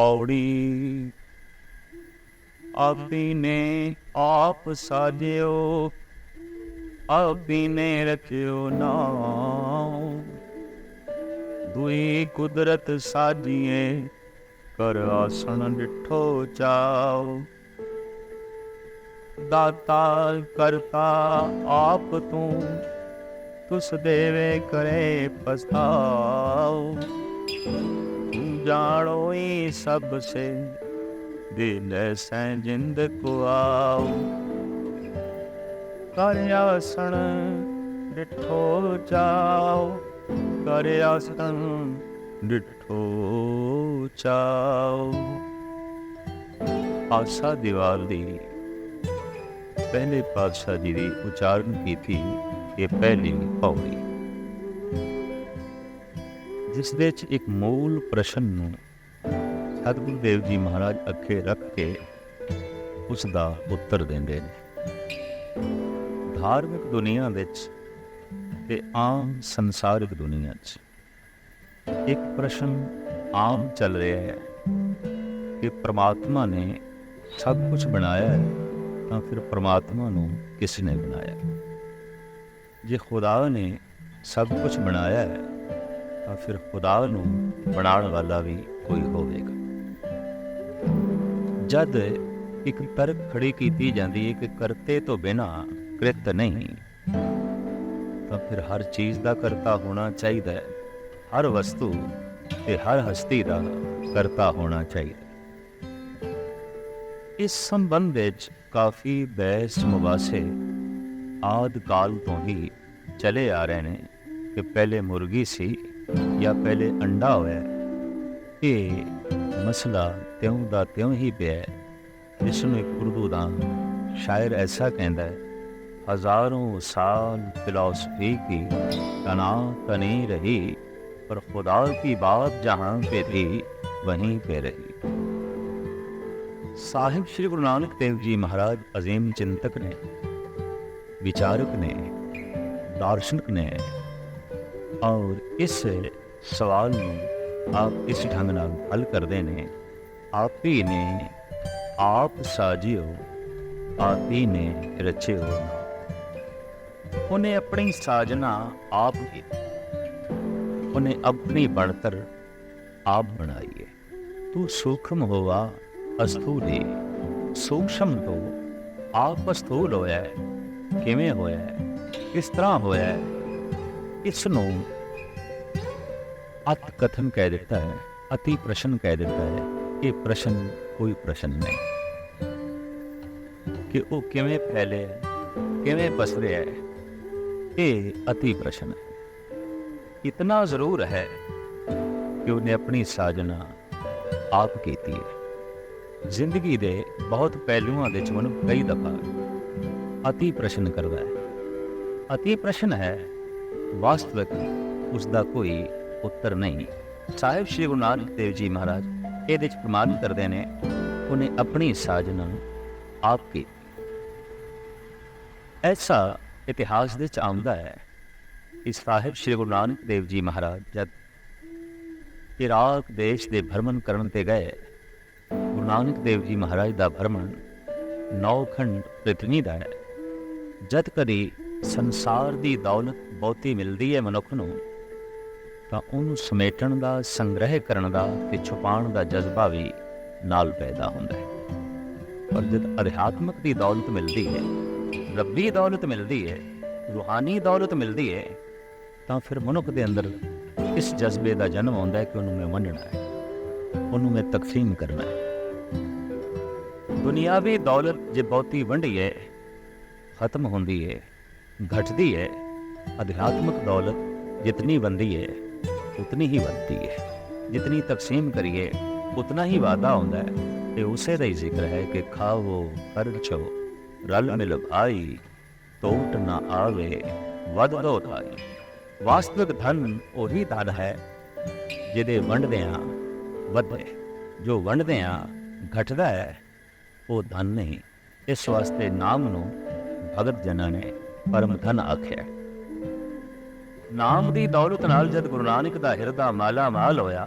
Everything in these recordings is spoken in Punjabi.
ਪੌੜੀ। ਆਪੀ ਨੇ ਆਪ ਸਾਜਿਓ ਆਪੀ ਨੇ ਰਚਿਓ ਨਾਮ ਦੁਈ ਕੁਦਰਤ ਸਾਜੀਏ, ਕਰ ਆਸਣ ਡਿਠੋ ਚਾਓ ਦਾਤਾ ਕਰਤਾ ਆਪ ਤੂੰ, ਤੁਸ ਦੇਵੇ ਕਰੇ ਪਸਤਾਓ ਤੂੰ ਜਾਣੋ ਹੀ ਸਭ ਸੇ। ਦਿਲ ਸੈ ਜਿੰਦ ਕੋ ਆਓ। ਕਰ ਆਸਣ ਡਿਠੋ ਚਾਓ। ਕਰ ਆਸਣ ਆਸਾ ਦੀਵਾਰ ਦੀ ਪਹਿਲੇ ਪਾਤਸ਼ਾਹ ਜੀ ਦੀ ਉਚਾਰਨ ਕੀਤੀ, ਇਹ ਪਹਿਲੀ ਪੌੜੀ। ਜਿਸ ਵਿੱਚ ਇੱਕ ਮੂਲ ਪ੍ਰਸ਼ਨ ਨੂੰ ਸਤਿਗੁਰੂ ਦੇਵ ਜੀ ਮਹਾਰਾਜ ਅੱਖੇ ਰੱਖ ਕੇ ਉਸ ਦਾ ਉੱਤਰ ਦਿੰਦੇ ਨੇ। ਧਾਰਮਿਕ ਦੁਨੀਆ ਵਿੱਚ ਤੇ ਆਮ ਸੰਸਾਰਿਕ ਦੁਨੀਆ 'ਚ ਇੱਕ ਪ੍ਰਸ਼ਨ ਆਮ ਚੱਲ ਰਿਹਾ ਹੈ ਕਿ ਪ੍ਰਮਾਤਮਾ ਨੇ ਸਭ ਕੁਝ ਬਣਾਇਆ ਹੈ ਤਾਂ ਫਿਰ ਪ੍ਰਮਾਤਮਾ ਨੂੰ ਕਿਸ ਨੇ ਬਣਾਇਆ? ਜੇ ਖੁਦਾ ਨੇ ਸਭ ਕੁਝ ਬਣਾਇਆ ਹੈ ਤਾਂ ਫਿਰ ਖੁਦਾ ਨੂੰ ਬਣਾਉਣ ਵਾਲਾ ਵੀ ਕੋਈ ਹੋਵੇਗਾ। ਜਦ ਇੱਕ ਤਰਕ ਖੜੀ ਕੀਤੀ ਜਾਂਦੀ ਹੈ ਕਿ ਕਰਤੇ ਤੋਂ ਬਿਨਾ ਕ੍ਰਿਤ ਨਹੀਂ, ਤਾਂ ਫਿਰ ਹਰ ਚੀਜ਼ ਦਾ ਕਰਤਾ ਹੋਣਾ ਚਾਹੀਦਾ ਹੈ। ਹਰ ਵਸਤੂ ਤੇ ਹਰ ਹਸਤੀ ਦਾ ਕਰਤਾ ਹੋਣਾ ਚਾਹੀਦਾ ਇਸ ਸੰਬੰਧ ਵਿੱਚ ਕਾਫੀ ਬਹਿਸ ਮੁਬਾਸੇ ਆਦ ਕਾਲ ਤੋਂ ਹੀ ਚਲੇ ਆ ਰਹੇ ਨੇ ਕਿ ਪਹਿਲੇ ਮੁਰਗੀ ਸੀ ਜਾਂ ਪਹਿਲੇ ਅੰਡਾ ਹੋਇਆ ਇਹ ਮਸਲਾ ਤਿਉਂ ਦਾ ਤਿਉਂ ਹੀ ਪਿਆ ਜਿਸ ਨੂੰ ਇੱਕ ਉਰਦੂ ਦਾ ਸ਼ਾਇਰ ਐਸਾ ਕਹਿੰਦਾ ਹੈ, ਹਜ਼ਾਰਾਂ ਸਾਲ ਫਿਲਾਸਫੀ ਕੀ ਤਨਾ ਤਨੀ ਰਹੀ, ਪਰ ਖੁਦਾ ਕੀ ਬਾਤ ਜਹਾਂ ਪੇ ਥੀ ਵਹੀਂ ਪੇ ਰਹੀ। ਸਾਹਿਬ ਸ੍ਰੀ ਗੁਰੂ ਨਾਨਕ ਦੇਵ ਜੀ ਮਹਾਰਾਜ ਅਜ਼ੀਮ ਚਿੰਤਕ ਨੇ, ਵਿਚਾਰਕ ਨੇ, ਦਾਰਸ਼ਨਿਕ ਨੇ, ਔਰ ਇਸ ਸਵਾਲ ਨੂੰ ਆਪ ਇਸ ਢੰਗ ਨਾਲ ਹੱਲ ਕਰਦੇ ਨੇ ਆਪ ਹੀ ਨੇ ਆਪ ਸਾਜਿਓ ਆਪ ਹੀ ਨੇ ਰਚਿਓ ਉਹਨੇ ਆਪਣੀ ਸਾਜਨਾ ਆਪ ਕੀਤੀ ਉਹਨੇ ਆਪਣੀ ਬਣਤਰ ਆਪ ਬਣਾਈ ਹੈ ਤੂੰ ਸੂਖਮ ਹੋਵਾ ਅਸਥੂਲੀ ਸੂਖਮ ਤੋਂ ਆਪ ਅਸਥੂਲ ਹੋਇਆ ਹੈ ਕਿਵੇਂ ਹੋਇਆ ਹੈ ਕਿਸ ਤਰ੍ਹਾਂ ਹੋਇਆ ਹੈ ਇਸ ਨੂੰ ਅਤ ਕਥਨ ਕਹਿ ਦਿੱਤਾ ਹੈ, ਅਤੀ ਪ੍ਰਸ਼ਨ ਕਹਿ ਦਿੱਤਾ ਹੈ, ਇਹ ਪ੍ਰਸ਼ਨ ਕੋਈ ਪ੍ਰਸ਼ਨ ਨਹੀਂ। ਕਿ ਉਹ ਕਿਵੇਂ ਫੈਲੇ ਹੈ, ਕਿਵੇਂ ਪਸਰਿਆ ਹੈ, ਇਹ ਅਤੀ ਪ੍ਰਸ਼ਨ ਹੈ। ਇਤਨਾ ਜ਼ਰੂਰ ਹੈ ਕਿ ਉਹਨੇ ਆਪਣੀ ਸਾਜਨਾ ਆਪ ਕੀਤੀ ਹੈ। ਜ਼ਿੰਦਗੀ ਦੇ ਬਹੁਤ ਪਹਿਲੂਆਂ ਦੇ ਵਿੱਚ ਮਨੁੱਖ ਕਈ ਦਫਾ ਅਤੀ ਪ੍ਰਸ਼ਨ ਕਰਦਾ ਹੈ। ਅਤੀ ਪ੍ਰਸ਼ਨ ਹੈ, ਵਾਸਤਵਿਕ ਉਸ ਦਾ ਕੋਈ ਉੱਤਰ ਨਹੀਂ। ਸਾਹਿਬ ਸ਼੍ਰੀ ਗੁਰੂ ਨਾਨਕ ਦੇਵ ਜੀ ਮਹਾਰਾਜ ਇਹਦੇ 'ਚ ਪ੍ਰਮਾਣ ਕਰਦੇ ਨੇ, ਉਹਨੇ ਆਪਣੀ ਸਾਜਨਾ ਆਪ ਕੀਤੀ ਐਸਾ ਇਤਿਹਾਸ ਦੇ ਚ ਆਉਂਦਾ ਹੈ ਕਿ ਸਾਹਿਬ ਸ਼੍ਰੀ ਗੁਰੂ ਨਾਨਕ ਦੇਵ ਜੀ ਮਹਾਰਾਜ ਜਦ ਇਰਾਕ ਦੇਸ਼ ਦੇ ਭਰਮਣ ਕਰਨ ਤੇ ਗਏ, ਗੁਰੂ ਨਾਨਕ ਦੇਵ ਜੀ ਮਹਾਰਾਜ ਦਾ ਭਰਮਣ ਨੌਖੰਡ ਪ੍ਰਿਥਵੀ ਦਾ ਹੈ। ਜਦ ਕਦੀ ਸੰਸਾਰ ਦੀ ਦੌਲਤ ਬਹੁਤੀ ਮਿਲਦੀ ਹੈ ਮਨੁੱਖ ਨੂੰ ਤਾਂ ਉਹਨੂੰ ਸਮੇਟਣ ਦਾ, ਸੰਗ੍ਰਹਿ ਕਰਨ ਦਾ ਤੇ ਛੁਪਾਉਣ ਦਾ ਜਜ਼ਬਾ ਵੀ ਨਾਲ ਪੈਦਾ ਹੁੰਦਾ ਹੈ। ਪਰ ਜਦ ਅਧਿਆਤਮਕ ਦੀ ਦੌਲਤ ਮਿਲਦੀ ਹੈ, ਰੱਬੀ ਦੌਲਤ ਮਿਲਦੀ ਹੈ, ਰੂਹਾਨੀ ਦੌਲਤ ਮਿਲਦੀ ਹੈ, ਤਾਂ ਫਿਰ ਮਨੁੱਖ ਦੇ ਅੰਦਰ ਇਸ ਜਜ਼ਬੇ ਦਾ ਜਨਮ ਆਉਂਦਾ ਹੈ ਕਿ ਉਹਨੂੰ ਮੈਂ ਵੰਡਣਾ ਹੈ, ਉਹਨੂੰ ਮੈਂ ਤਕਸੀਮ ਕਰਨਾ ਹੈ। ਦੁਨਿਆਵੀ ਦੌਲਤ ਜੇ ਬਹੁਤੀ ਵੰਡੀ ਹੈ, ਖਤਮ ਹੁੰਦੀ ਹੈ, ਘਟਦੀ ਹੈ, ਅਧਿਆਤਮਕ ਦੌਲਤ ਜਿਤਨੀ ਬੰਦੀ ਹੈ ਉਤਨੀ ਹੀ ਵੱਧਦੀ ਹੈ ਜਿਤਨੀ ਤਕਸੀਮ ਕਰੀਏ, ਉਤਨਾ ਹੀ ਵਾਦਾ ਹੁੰਦਾ ਹੈ। ਇਹ ਉਸੇ ਦਾ ਹੀ ਜ਼ਿਕਰ ਹੈ ਕਿ ਖਾਵੋ ਖਰਚੋ ਰਲ ਮਿਲ ਭਾਈ ਟੋਟ ਨਾ ਆਵੇ, ਵਧ ਦੋ ਵਾਸਤਵਿਕ ਧਨ ਉਹੀ ਧਨ ਹੈ, ਜਿਹਦੇ ਵੰਡਦੇ ਆ ਵਧੇ। ਜੋ ਵੰਡਦੇ ਆ ਘਟਦਾ ਹੈ, ਉਹ ਧਨ ਨਹੀਂ। ਇਸ ਵਾਸਤੇ ਨਾਮ ਨੂੰ ਭਗਤ ਜਨਾਂ ਨੇ ਪਰਮ ਧਨ ਆਖਿਆ। ਨਾਮ ਦੀ ਦੌਲਤ ਨਾਲ ਜਦ ਗੁਰੂ ਨਾਨਕ ਦਾ ਹਿਰਦਾ ਮਾਲਾ ਮਾਲ ਹੋਇਆ,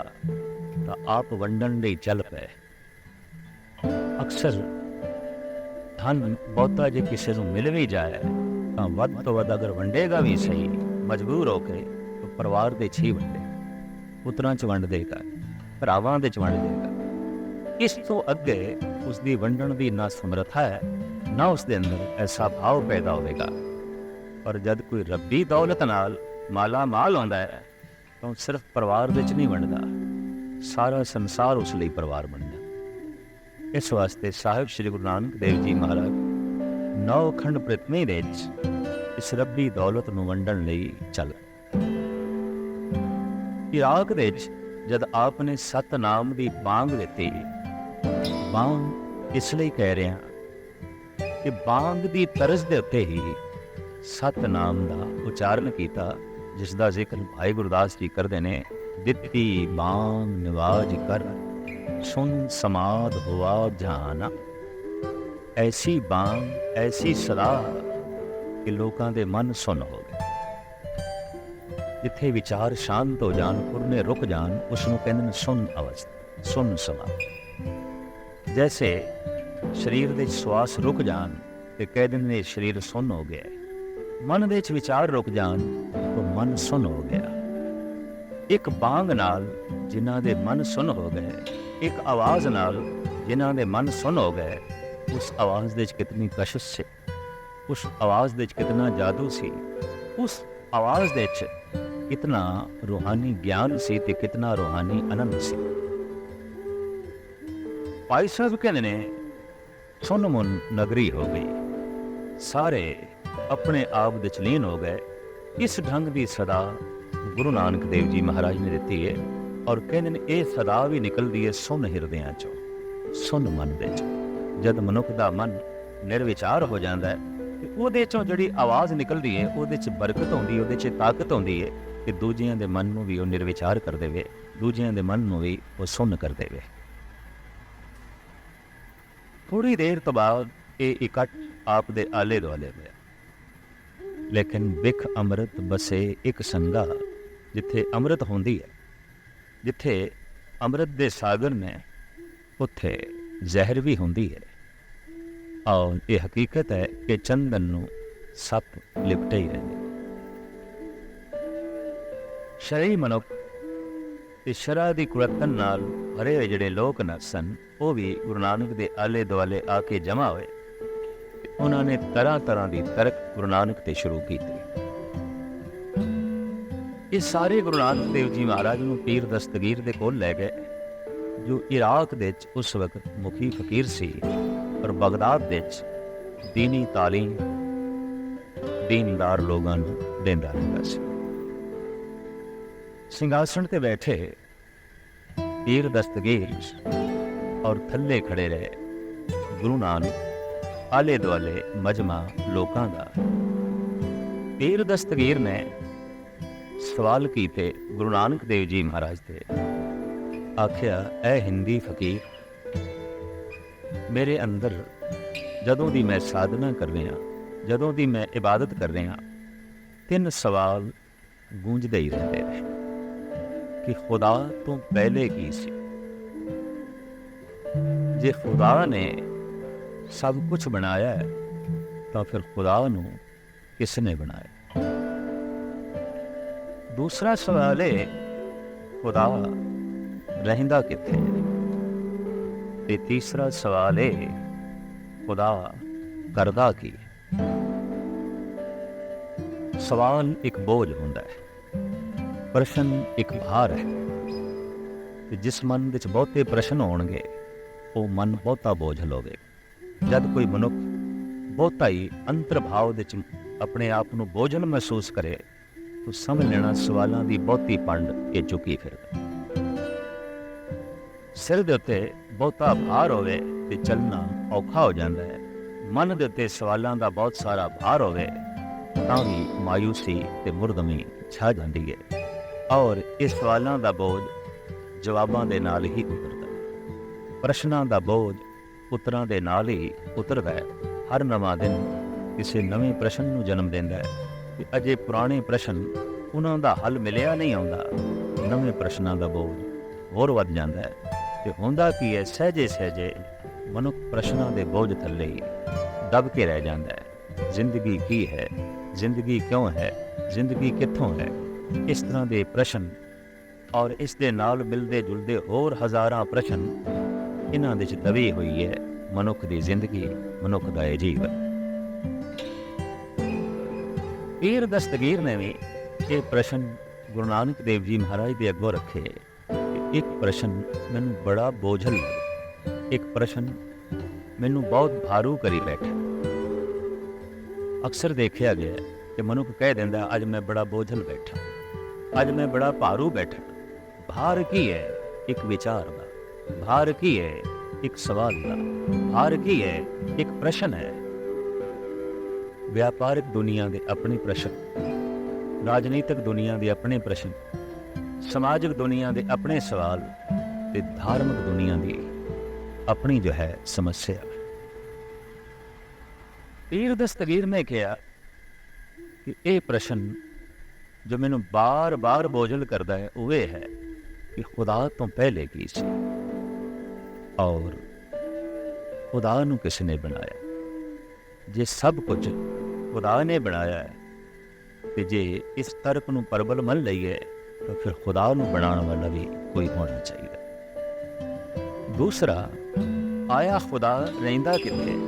ਤਾਂ ਆਪ ਵੰਡਣ ਲਈ ਚੱਲ ਪਏ। ਅਕਸਰ ਧਨ ਬਹੁਤਾ ਜੇ ਕਿਸੇ ਨੂੰ ਮਿਲ ਵੀ ਜਾਏ, ਤਾਂ ਵੱਧ ਤੋਂ ਵੱਧ ਅਗਰ ਵੰਡੇਗਾ ਵੀ ਸਹੀ, ਮਜਬੂਰ ਹੋ ਕੇ ਤਾਂ ਪਰਿਵਾਰ ਦੇ ਛੇ ਵੰਡੇ, ਪੁੱਤਰਾਂ ਚ ਵੰਡ ਦੇਗਾ, ਭਰਾਵਾਂ ਦੇ ਚ ਵੰਡ ਦੇਗਾ। ਇਸ ਤੋਂ ਅੱਗੇ ਉਸ ਦੀ ਵੰਡਣ ਦੀ ਨਾ ਸਮਰੱਥਾ ਹੈ, ਨਾ ਉਸ ਦੇ ਅੰਦਰ ਐਸਾ ਭਾਵ ਪੈਦਾ ਹੋਵੇਗਾ। ਪਰ ਜਦ ਕੋਈ ਰੱਬੀ ਦੌਲਤ ਨਾਲ ਮਾਲਾ ਮਾਲ ਹੁੰਦਾ ਹੈ। ਤਾਂ ਉਹ ਸਿਰਫ ਪਰਿਵਾਰ ਵਿੱਚ ਨਹੀਂ ਵੰਡਦਾ। ਸਾਰਾ ਸੰਸਾਰ ਉਸ ਲਈ ਪਰਿਵਾਰ ਬਣਦਾ। ਇਸ ਵਾਸਤੇ ਸਾਹਿਬ ਸ੍ਰੀ ਗੁਰੂ ਨਾਨਕ ਦੇਵ ਜੀ ਮਹਾਰਾਜ ਨੌ ਖੰਡ ਪ੍ਰਤਮੇ ਦੇ ਵਿੱਚ ਇਸ ਰੱਬੀ ਦੌਲਤ ਨੂੰ ਵੰਡਣ ਲਈ ਚੱਲ। ਇਰਾਕ ਦੇ ਵਿੱਚ ਜਦ ਆਪ ਨੇ ਸਤਨਾਮ ਦੀ ਬਾਂਗ ਦਿੱਤੀ, ਬਾਂਗ ਇਸ ਲਈ ਕਹਿ ਰਿਹਾ ਕਿ ਬਾਂਗ ਦੀ ਤਰਜ਼ ਦੇ ਉੱਤੇ ਹੀ ਸਤਨਾਮ ਦਾ ਉਚਾਰਨ ਕੀਤਾ ਜਿਸ ਦਾ ਜ਼ਿਕਰ ਭਾਈ ਗੁਰਦਾਸ ਜੀ ਕਰਦੇ ਨੇ, ਦਿੱਤੀ ਬਾਂਗ ਨਿਵਾਜ ਕਰ ਸੁਨ ਸਮਾਦ ਹੁਆ ਜਾਨਾ। ਐਸੀ ਬਾਂਗ ਐਸੀ ਸਦਾ ਕਿ ਲੋਕਾਂ ਦੇ ਮਨ ਸੁਨ ਹੋ ਗਏ। ਜਿੱਥੇ ਵਿਚਾਰ ਸ਼ਾਂਤ ਹੋ ਜਾਣ ਪੁਰਨੇ ਰੁਕ ਜਾਣ ਉਸ ਨੂੰ ਕਹਿੰਦੇ ਨੇ ਸੁਨ ਅਵਸਥਾ ਸੁਨ ਸਮਾਦ। ਜੈਸੇ ਸਰੀਰ ਦੇ ਸਵਾਸ ਰੁਕ ਜਾਣ ਤੇ ਕਹਿ ਦਿੰਦੇ ਨੇ ਸਰੀਰ ਸੁਨ ਹੋ ਗਿਆ। ਮਨ ਦੇ ਵਿੱਚ ਵਿਚਾਰ ਰੁਕ ਜਾਣ ਮਨ ਸੁਨ ਹੋ ਗਿਆ। ਇੱਕ ਬਾਂਗ ਨਾਲ ਜਿਨ੍ਹਾਂ ਦੇ ਮਨ ਸੁਨ ਹੋ ਗਏ, ਇੱਕ ਆਵਾਜ਼ ਨਾਲ ਜਿਨ੍ਹਾਂ ਦੇ ਮਨ ਸੁਨ ਹੋ ਗਏ, ਉਸ ਆਵਾਜ਼ ਦੇ ਵਿੱਚ ਕਿਤਨੀ ਕਸ਼ਿਸ਼ ਸੀ, ਉਸ ਆਵਾਜ਼ ਦੇ ਵਿੱਚ ਕਿਤਨਾ ਜਾਦੂ ਸੀ, ਉਸ ਆਵਾਜ਼ ਦੇ ਵਿੱਚ ਕਿਤਨਾ ਰੂਹਾਨੀ ਗਿਆਨ ਸੀ ਤੇ ਕਿਤਨਾ ਰੂਹਾਨੀ ਆਨੰਦ ਸੀ। ਭਾਈ ਸਾਹਿਬ ਕਹਿੰਦੇ ਨੇ ਸੁਨਮੁਨ ਨਗਰੀ ਹੋ ਗਈ, ਸਾਰੇ ਆਪਣੇ ਆਪ ਦੇ ਚਲੀਨ ਹੋ ਗਏ ਇਸ ਢੰਗ ਦੀ ਸਦਾ ਗੁਰੂ ਨਾਨਕ ਦੇਵ ਜੀ ਮਹਾਰਾਜ ਨੇ ਦਿੱਤੀ ਹੈ ਔਰ ਕਹਿੰਦੇ ਨੇ, ਇਹ ਸਦਾ ਵੀ ਨਿਕਲਦੀ ਹੈ ਸੁਨ ਹਿਰਦਿਆਂ ਚੋਂ, ਸੁਨ ਮਨ ਵਿੱਚ ਜਦ ਮਨੁੱਖ ਦਾ ਮਨ ਨਿਰਵਿਚਾਰ ਹੋ ਜਾਂਦਾ ਹੈ ਤੇ ਉਹਦੇ ਚੋਂ ਜਿਹੜੀ ਆਵਾਜ਼ ਨਿਕਲਦੀ ਹੈ ਉਹਦੇ 'ਚ ਬਰਕਤ ਆਉਂਦੀ ਹੈ ਉਹਦੇ 'ਚ ਤਾਕਤ ਆਉਂਦੀ ਹੈ ਕਿ ਦੂਜਿਆਂ ਦੇ ਮਨ ਨੂੰ ਵੀ ਉਹ ਨਿਰਵਿਚਾਰ ਕਰ ਦੇਵੇ, ਦੂਜਿਆਂ ਦੇ ਮਨ ਨੂੰ ਵੀ ਉਹ ਸੁਨ ਕਰ ਦੇਵੇ। ਥੋੜੀ ਦੇਰ ਤੋਂ ਬਾਅਦ ਇਹ ਇਕੱਠ ਆਪ ਦੇ ਆਲੇ ਦੁਆਲੇ ਹੋਇਆ। ਲੇਕਿਨ ਬਿਖ ਅੰਮ੍ਰਿਤ ਬਸੇ ਇੱਕ ਸੰਗਾ ਜਿੱਥੇ ਅੰਮ੍ਰਿਤ ਹੁੰਦੀ ਹੈ, ਜਿੱਥੇ ਅੰਮ੍ਰਿਤ ਦੇ ਸਾਗਰ ਨੇ ਉੱਥੇ ਜ਼ਹਿਰ ਵੀ ਹੁੰਦੀ ਹੈ। ਔਰ ਇਹ ਹਕੀਕਤ ਹੈ ਕਿ ਚੰਦਨ ਨੂੰ ਸੱਪ ਲਿਪਟੇ ਹੀ ਰਹਿੰਦੇ। ਸ਼ਰੀ ਮਨੁੱਖ ਤੇ ਸ਼ਰਾ ਦੀ ਕੁਰਤਨ ਨਾਲ ਭਰੇ ਹੋਏ ਜਿਹੜੇ ਲੋਕ ਨਾ ਸਨ, ਉਹ ਵੀ ਗੁਰੂ ਨਾਨਕ ਦੇ ਆਲੇ ਦੁਆਲੇ ਆ ਕੇ ਜਮਾ ਹੋਏ। ਉਹਨਾਂ ਨੇ ਤਰ੍ਹਾਂ ਤਰ੍ਹਾਂ ਦੀ ਤਰਕ ਗੁਰੂ ਨਾਨਕ ਤੇ ਸ਼ੁਰੂ ਕੀਤੀ ਇਹ ਸਾਰੇ ਗੁਰੂ ਨਾਨਕ ਦੇਵ ਜੀ ਮਹਾਰਾਜ ਨੂੰ ਪੀਰ ਦਸਤਗੀਰ ਦੇ ਕੋਲ ਲੈ ਗਏ ਜੋ ਇਰਾਕ ਦੇ ਵਿੱਚ ਉਸ ਵਕਤ ਮੁਖੀ ਫਕੀਰ ਸੀ ਪਰ ਬਗਦਾਦ ਦੇ ਵਿੱਚ دینی ਤਾਲੀਮ ਦੀਨਦਾਰ ਲੋਕਾਂ ਨੂੰ ਦਿੰਦਾ ਰਹਿੰਦਾ ਸੀ ਸਿੰਘਾਸਣ ਤੇ ਬੈਠੇ ਪੀਰ ਦਸਤਗੀਰ ਔਰ ਥੱਲੇ ਖੜੇ ਰਹੇ ਗੁਰੂ ਨਾਨਕ ਆਲੇ ਦੁਆਲੇ ਮਜਮਾ ਲੋਕਾਂ ਦਾ। ਪੀਰ ਦਸਤਗੀਰ ਨੇ ਸਵਾਲ ਕੀਤੇ ਗੁਰੂ ਨਾਨਕ ਦੇਵ ਜੀ ਮਹਾਰਾਜ ਤੇ। ਆਖਿਆ, ਐ ਹਿੰਦੀ ਫਕੀਰ, ਮੇਰੇ ਅੰਦਰ ਜਦੋਂ ਦੀ ਮੈਂ ਸਾਧਨਾ ਕਰ ਰਿਹਾ ਜਦੋਂ ਦੀ ਮੈਂ ਇਬਾਦਤ ਕਰ ਰਿਹਾ ਤਿੰਨ ਸਵਾਲ ਗੂੰਜਦੇ ਹੀ ਰਹਿੰਦੇ ਨੇ ਕਿ ਖੁਦਾ ਤੋਂ ਪਹਿਲੇ ਕੀ ਸੀ? ਜੇ ਖੁਦਾ ਨੇ ਸਭ ਕੁਝ ਬਣਾਇਆ ਹੈ, ਤਾਂ ਫਿਰ ਖੁਦਾ ਨੂੰ ਕਿਸ ਨੇ ਬਣਾਇਆ? ਦੂਸਰਾ ਸਵਾਲ ਹੈ ਖੁਦਾ ਰਹਿੰਦਾ ਕਿੱਥੇ? ਤੇ ਤੀਸਰਾ ਸਵਾਲ ਹੈ ਖੁਦਾ ਕਰਦਾ ਕੀ ਸਵਾਲ ਇੱਕ ਬੋਝ ਹੁੰਦਾ ਹੈ, ਪ੍ਰਸ਼ਨ ਇੱਕ ਭਾਰ ਹੈ। ਤੇ ਜਿਸ ਮਨ ਵਿੱਚ ਬਹੁਤੇ ਪ੍ਰਸ਼ਨ ਹੋਣਗੇ, ਉਹ ਮਨ ਬਹੁਤਾ ਬੋਝ ਲਵੇ ਜਦ ਕੋਈ ਮਨੁੱਖ ਬਹੁਤਾ ਹੀ ਅੰਤਰਭਾਵ ਦੇ ਵਿੱਚ ਆਪਣੇ ਆਪ ਨੂੰ ਬੋਝਲ ਮਹਿਸੂਸ ਕਰੇ, ਤਾਂ ਸਮਝ ਲੈਣਾ ਸਵਾਲਾਂ ਦੀ ਬਹੁਤੀ ਪੰਡ ਇਹ ਚੁੱਕੀ ਫਿਰਦਾ। ਸਿਰ ਦੇ ਉੱਤੇ ਬਹੁਤਾ ਭਾਰ ਹੋਵੇ ਤੇ ਚੱਲਣਾ ਔਖਾ ਹੋ ਜਾਂਦਾ ਹੈ। ਮਨ ਦੇ ਉੱਤੇ ਸਵਾਲਾਂ ਦਾ ਬਹੁਤ ਸਾਰਾ ਭਾਰ ਹੋਵੇ, ਤਾਂ ਵੀ ਮਾਇੂਸੀ ਤੇ ਮੁਰਦਮੀ ਛਾ ਜਾਂਦੀ ਹੈ। ਔਰ ਇਹ ਸਵਾਲਾਂ ਦਾ ਬੋਝ ਜਵਾਬਾਂ ਦੇ ਨਾਲ ਹੀ ਉਤਰਦਾ ਹੈ। ਪ੍ਰਸ਼ਨਾਂ ਦਾ ਬੋਝ ਪੁੱਤਰਾਂ ਦੇ ਨਾਲ ਹੀ ਉਤਰਦਾ ਹੈ। ਹਰ ਨਵਾਂ ਦਿਨ ਕਿਸੇ ਨਵੇਂ ਪ੍ਰਸ਼ਨ ਨੂੰ ਜਨਮ ਦਿੰਦਾ ਹੈ ਕਿ ਅਜੇ ਪੁਰਾਣੇ ਪ੍ਰਸ਼ਨ ਉਹਨਾਂ ਦਾ ਹੱਲ ਮਿਲਿਆ ਨਹੀਂ ਆਉਂਦਾ। ਨਵੇਂ ਪ੍ਰਸ਼ਨਾਂ ਦਾ ਬੋਝ ਹੋਰ ਵੱਧ ਜਾਂਦਾ ਹੈ ਤੇ ਹੁੰਦਾ ਕੀ ਹੈ ਸਹਜੇ ਸਹਜੇ ਮਨੁੱਖ ਪ੍ਰਸ਼ਨਾਂ ਦੇ ਬੋਝ ਥੱਲੇ ਹੀ ਦਬ ਕੇ ਰਹਿ ਜਾਂਦਾ ਹੈ। ਜ਼ਿੰਦਗੀ ਕੀ ਹੈ? ਜ਼ਿੰਦਗੀ ਕਿਉਂ ਹੈ? ਜ਼ਿੰਦਗੀ ਕਿੱਥੋਂ ਹੈ? ਇਸ ਤਰ੍ਹਾਂ ਦੇ ਪ੍ਰਸ਼ਨ ਔਰ ਇਸ ਦੇ ਨਾਲ ਮਿਲਦੇ ਜੁਲਦੇ ਹੋਰ ਹਜ਼ਾਰਾਂ ਪ੍ਰਸ਼ਨ ਇਹਨਾਂ ਦੇ ਚ ਦਬੀ ਹੋਈ ਹੈ ਮਨੁੱਖ ਦੀ ਜ਼ਿੰਦਗੀ, ਮਨੁੱਖ ਦਾ ਇਹ ਜੀਵਨ। ਪੀਰ ਦਸਤਗੀਰ ਨੇ ਵੀ ਇਹ ਪ੍ਰਸ਼ਨ ਗੁਰੂ ਨਾਨਕ ਦੇਵ ਜੀ ਮਹਾਰਾਜ ਦੇ ਅੱਗੋਂ ਰੱਖੇ। ਇੱਕ ਪ੍ਰਸ਼ਨ ਮੈਨੂੰ ਬੜਾ ਬੋਝਲ ਇੱਕ ਪ੍ਰਸ਼ਨ ਮੈਨੂੰ ਬਹੁਤ ਭਾਰੂ ਕਰੀ ਬੈਠਾ। ਅਕਸਰ ਦੇਖਿਆ ਗਿਆ ਕਿ ਮਨੁੱਖ ਕਹਿ ਦਿੰਦਾ, ਅੱਜ ਮੈਂ ਬੜਾ ਬੋਝਲ ਬੈਠਾ। ਅੱਜ ਮੈਂ ਬੜਾ ਭਾਰੂ ਬੈਠਾ। ਭਾਰ ਕੀ ਹੈ? ਇੱਕ ਵਿਚਾਰ ਦਾ। ਭਾਰ ਕੀ ਹੈ ਇੱਕ ਸਵਾਲ ਦਾ ਭਾਰ ਕੀ ਹੈ ਇੱਕ ਪ੍ਰਸ਼ਨ ਹੈ ਵਿਆਪਾਰਿਕ ਦੁਨੀਆ ਦੇ ਆਪਣੇ ਪ੍ਰਸ਼ਨ ਰਾਜਨੀਤਿਕ ਦੁਨੀਆ ਦੇ ਆਪਣੇ ਪ੍ਰਸ਼ਨ ਸਮਾਜਿਕ ਦੁਨੀਆ ਦੇ ਆਪਣੇ ਸਵਾਲ ਤੇ ਧਾਰਮਿਕ ਦੁਨੀਆ ਦੀ ਆਪਣੀ ਜੋ ਹੈ ਸਮੱਸਿਆ ਪੀਰ ਦਸਤਗੀਰ ਨੇ ਕਿਹਾ ਕਿ ਇਹ ਪ੍ਰਸ਼ਨ ਜੋ ਮੈਨੂੰ ਬਾਰ-ਬਾਰ ਬੋਝਲ ਕਰਦਾ ਹੈ ਉਹ ਇਹ ਹੈ ਕਿ ਖੁਦਾ ਤੋਂ ਪਹਿਲੇ ਕੀ ਸੀ ਔਰ ਖੁਦਾ ਨੂੰ ਕਿਸ ਨੇ ਬਣਾਇਆ। ਜੇ ਸਭ ਕੁਝ ਖੁਦਾ ਨੇ ਬਣਾਇਆ ਹੈ, ਤੇ ਜੇ ਇਸ ਤਰਕ ਨੂੰ ਪਰਬਲ ਮੰਨ ਲਈਏ, ਤਾਂ ਫਿਰ ਖੁਦਾ ਨੂੰ ਬਣਾਉਣ ਵਾਲਾ ਵੀ ਕੋਈ ਹੋਣਾ ਚਾਹੀਦਾ। ਦੂਸਰਾ, ਆਇਆ ਖੁਦਾ ਰਹਿੰਦਾ ਕਿੱਥੇ?